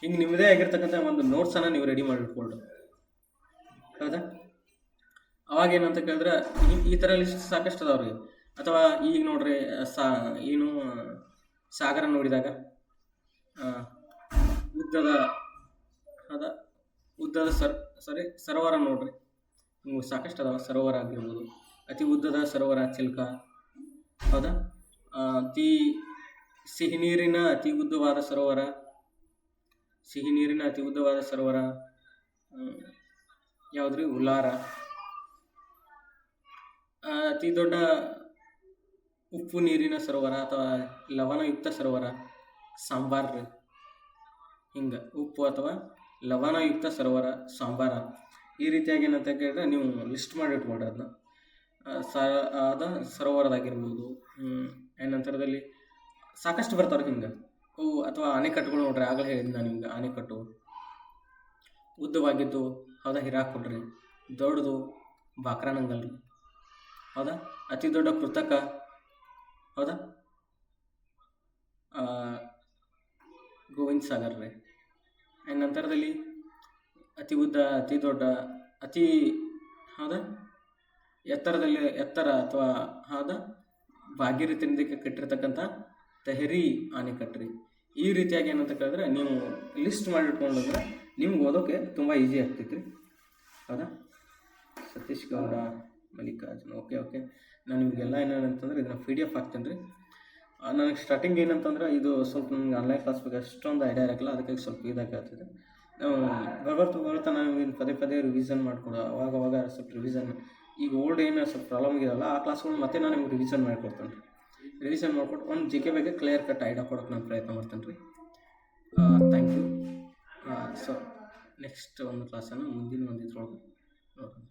ಹಿಂಗೆ ನಿಮ್ಮದೇ ಆಗಿರ್ತಕ್ಕಂಥ ಒಂದು ನೋಟ್ಸನ್ನು ನೀವು ರೆಡಿ ಮಾಡಿಟ್ಕೊಳ್ಳಿ ಹೌದಾ? ಅವಾಗ ಏನಂತ ಕೇಳಿದ್ರೆ ಈ- ಥರ ಲಿಸ್ಟ್ ಸಾಕಷ್ಟು ಅದಾವ್ರಿ. ಅಥವಾ ಈಗ ನೋಡ್ರಿ ಸಾ ಏನು ಸಾಗರ ನೋಡಿದಾಗ ಉದ್ದದ ಅದ ಉದ್ದದ ಸರ್ ಸಾರಿ ಸರೋವರ ನೋಡ್ರಿ. ಸಾಕಷ್ಟು ಅದಾವ ಸರೋವರ ಆಗಿರ್ಬೋದು. ಅತಿ ಉದ್ದದ ಸರೋವರ ಚಿಲ್ಕ ಹೌದಾ? ಅತಿ ಸಿಹಿ ನೀರಿನ ಅತಿ ಉದ್ದವಾದ ಸರೋವರ ಸಿಹಿ ನೀರಿನ ಅತಿ ಉದ್ದವಾದ ಸರೋವರ ಯಾವುದ್ರಿ? ಉಲ್ಲಾರ ಆ, ಅತಿ ದೊಡ್ಡ ಉಪ್ಪು ನೀರಿನ ಸರೋವರ ಅಥವಾ ಲವಣಯುಕ್ತ ಸರೋವರ, ಸಾಂಬಾರ್. ಹಿಂಗೆ, ಉಪ್ಪು ಅಥವಾ ಲವಣಯುಕ್ತ ಸರೋವರ, ಸಾಂಬಾರ. ಈ ರೀತಿಯಾಗಿ ಏನಂತ ಕೇಳಿದ್ರೆ ನೀವು ಲಿಸ್ಟ್ ಮಾಡಿ ಇಟ್ಕೊಳ್ರಿ ಅದನ್ನ ಸ ಅದ ಸರೋವರದಾಗಿರ್ಬೋದು ಏನಂತರದಲ್ಲಿ ಸಾಕಷ್ಟು ಬರ್ತಾವ್ರಿ ಹಿಂಗೆ. ಅವು ಅಥವಾ ಅಣೆಕಟ್ಟುಗಳು ನೋಡ್ರಿ, ಆಗಲೇ ಹೇಳಿದ್ ನಾನು ನಿಮ್ಗೆ ಅಣೆಕಟ್ಟು ಉದ್ದವಾಗಿದ್ದು, ಹೌದಾ, ಹಿರಾಕೊಡ್ರಿ. ದೊಡ್ಡದು ಬಾಕ್ರಾನಂಗಲ್ ರೀ ಹೌದಾ ಅತಿ ದೊಡ್ಡ ಕೃತಕ ಹೌದಾ? ಗೋವಿಂದ ಸಾಗರ್ ರೀ. ಆ್ಯಂಡ್ ನಂತರದಲ್ಲಿ ಅತಿ ಉದ್ದ, ಅತಿ ದೊಡ್ಡ, ಅತಿ, ಹೌದಾ? ಎತ್ತರದಲ್ಲಿ, ಎತ್ತರ ಅಥವಾ, ಹೌದಾ? ಭಾಗೀರಥಿ ನದಿಗೆ ಕಟ್ಟಿರ್ತಕ್ಕಂಥ ತೆಹರಿ ಆನೆ ರೀ ಈ ರೀತಿಯಾಗಿ ಏನಂತ ಕೇಳಿದ್ರೆ ನೀವು ಲಿಸ್ಟ್ ಮಾಡಿ ಇಟ್ಕೊಂಡ್ರೆ ನಿಮ್ಗೆ ಓದೋಕೆ ತುಂಬ ಈಸಿ ಆಗ್ತೈತ್ರಿ. ಹೌದಾ? ಸತೀಶ್ ಗೌಡ. ಮಲ್ಲಿಕಾರ್ಜುನ್. ಓಕೆ ಓಕೆ ನಾನು ನಿಮಗೆಲ್ಲ ಏನಂತಂದ್ರೆ ಇದನ್ನು ಪಿ ಡಿ ಎಫ್ ಹಾಕ್ತೇನೆ ರೀ ನನಗೆ ಸ್ಟಾರ್ಟಿಂಗ್ ಏನಂತಂದ್ರೆ ಇದು ಸ್ವಲ್ಪ ನನಗೆ ಆನ್ಲೈನ್ ಕ್ಲಾಸ್ ಬಗ್ಗೆ ಅಷ್ಟೊಂದು ಐಡಿಯಾ ಇರಲ್ಲ ಅದಕ್ಕೆ ಸ್ವಲ್ಪ ಇದಾಗ್ತದೆ ನಾವು ಬರ್ಬರ್ತಾ ಬರ್ತಾ ನಾನು ಇದನ್ನ ಪದೇ ಪದೇ ರಿವಿಷನ್ ಮಾಡಿಕೊಡು, ಅವಾಗ ಅವಾಗ ಸ್ವಲ್ಪ ರಿವಿಷನ್ ಈಗ ಓಲ್ಡ್ ಏನು ಸ್ವಲ್ಪ ಪ್ರಾಬ್ಲಮ್ ಇದೆಯಲ್ಲ ಆ ಕ್ಲಾಸ್ಗಳು ಮತ್ತೆ ನಾನು ನಿಮ್ಗೆ ರಿವಿಷನ್ ಮಾಡಿಕೊಡ್ತೇನೆ ರಿವಿಷನ್ ಮಾಡಿಕೊಟ್ಟು ಒಂದು ಜಿ ಕೆ ಬಗ್ಗೆ ಕ್ಲಿಯರ್ ಕಟ್ ಐಡಿಯಾ ಕೊಡೋಕೆ ನಾನು ಪ್ರಯತ್ನ ಮಾಡ್ತೇನೆ ರೀ ಥ್ಯಾಂಕ್ ಯು ಸೊ ನೆಕ್ಸ್ಟ್ ಒಂದು ಕ್ಲಾಸನ್ನು ಮುಂದಿನ ಒಂದು ಇದ್ರೊಳಗೆ ನೋಡೋಣ.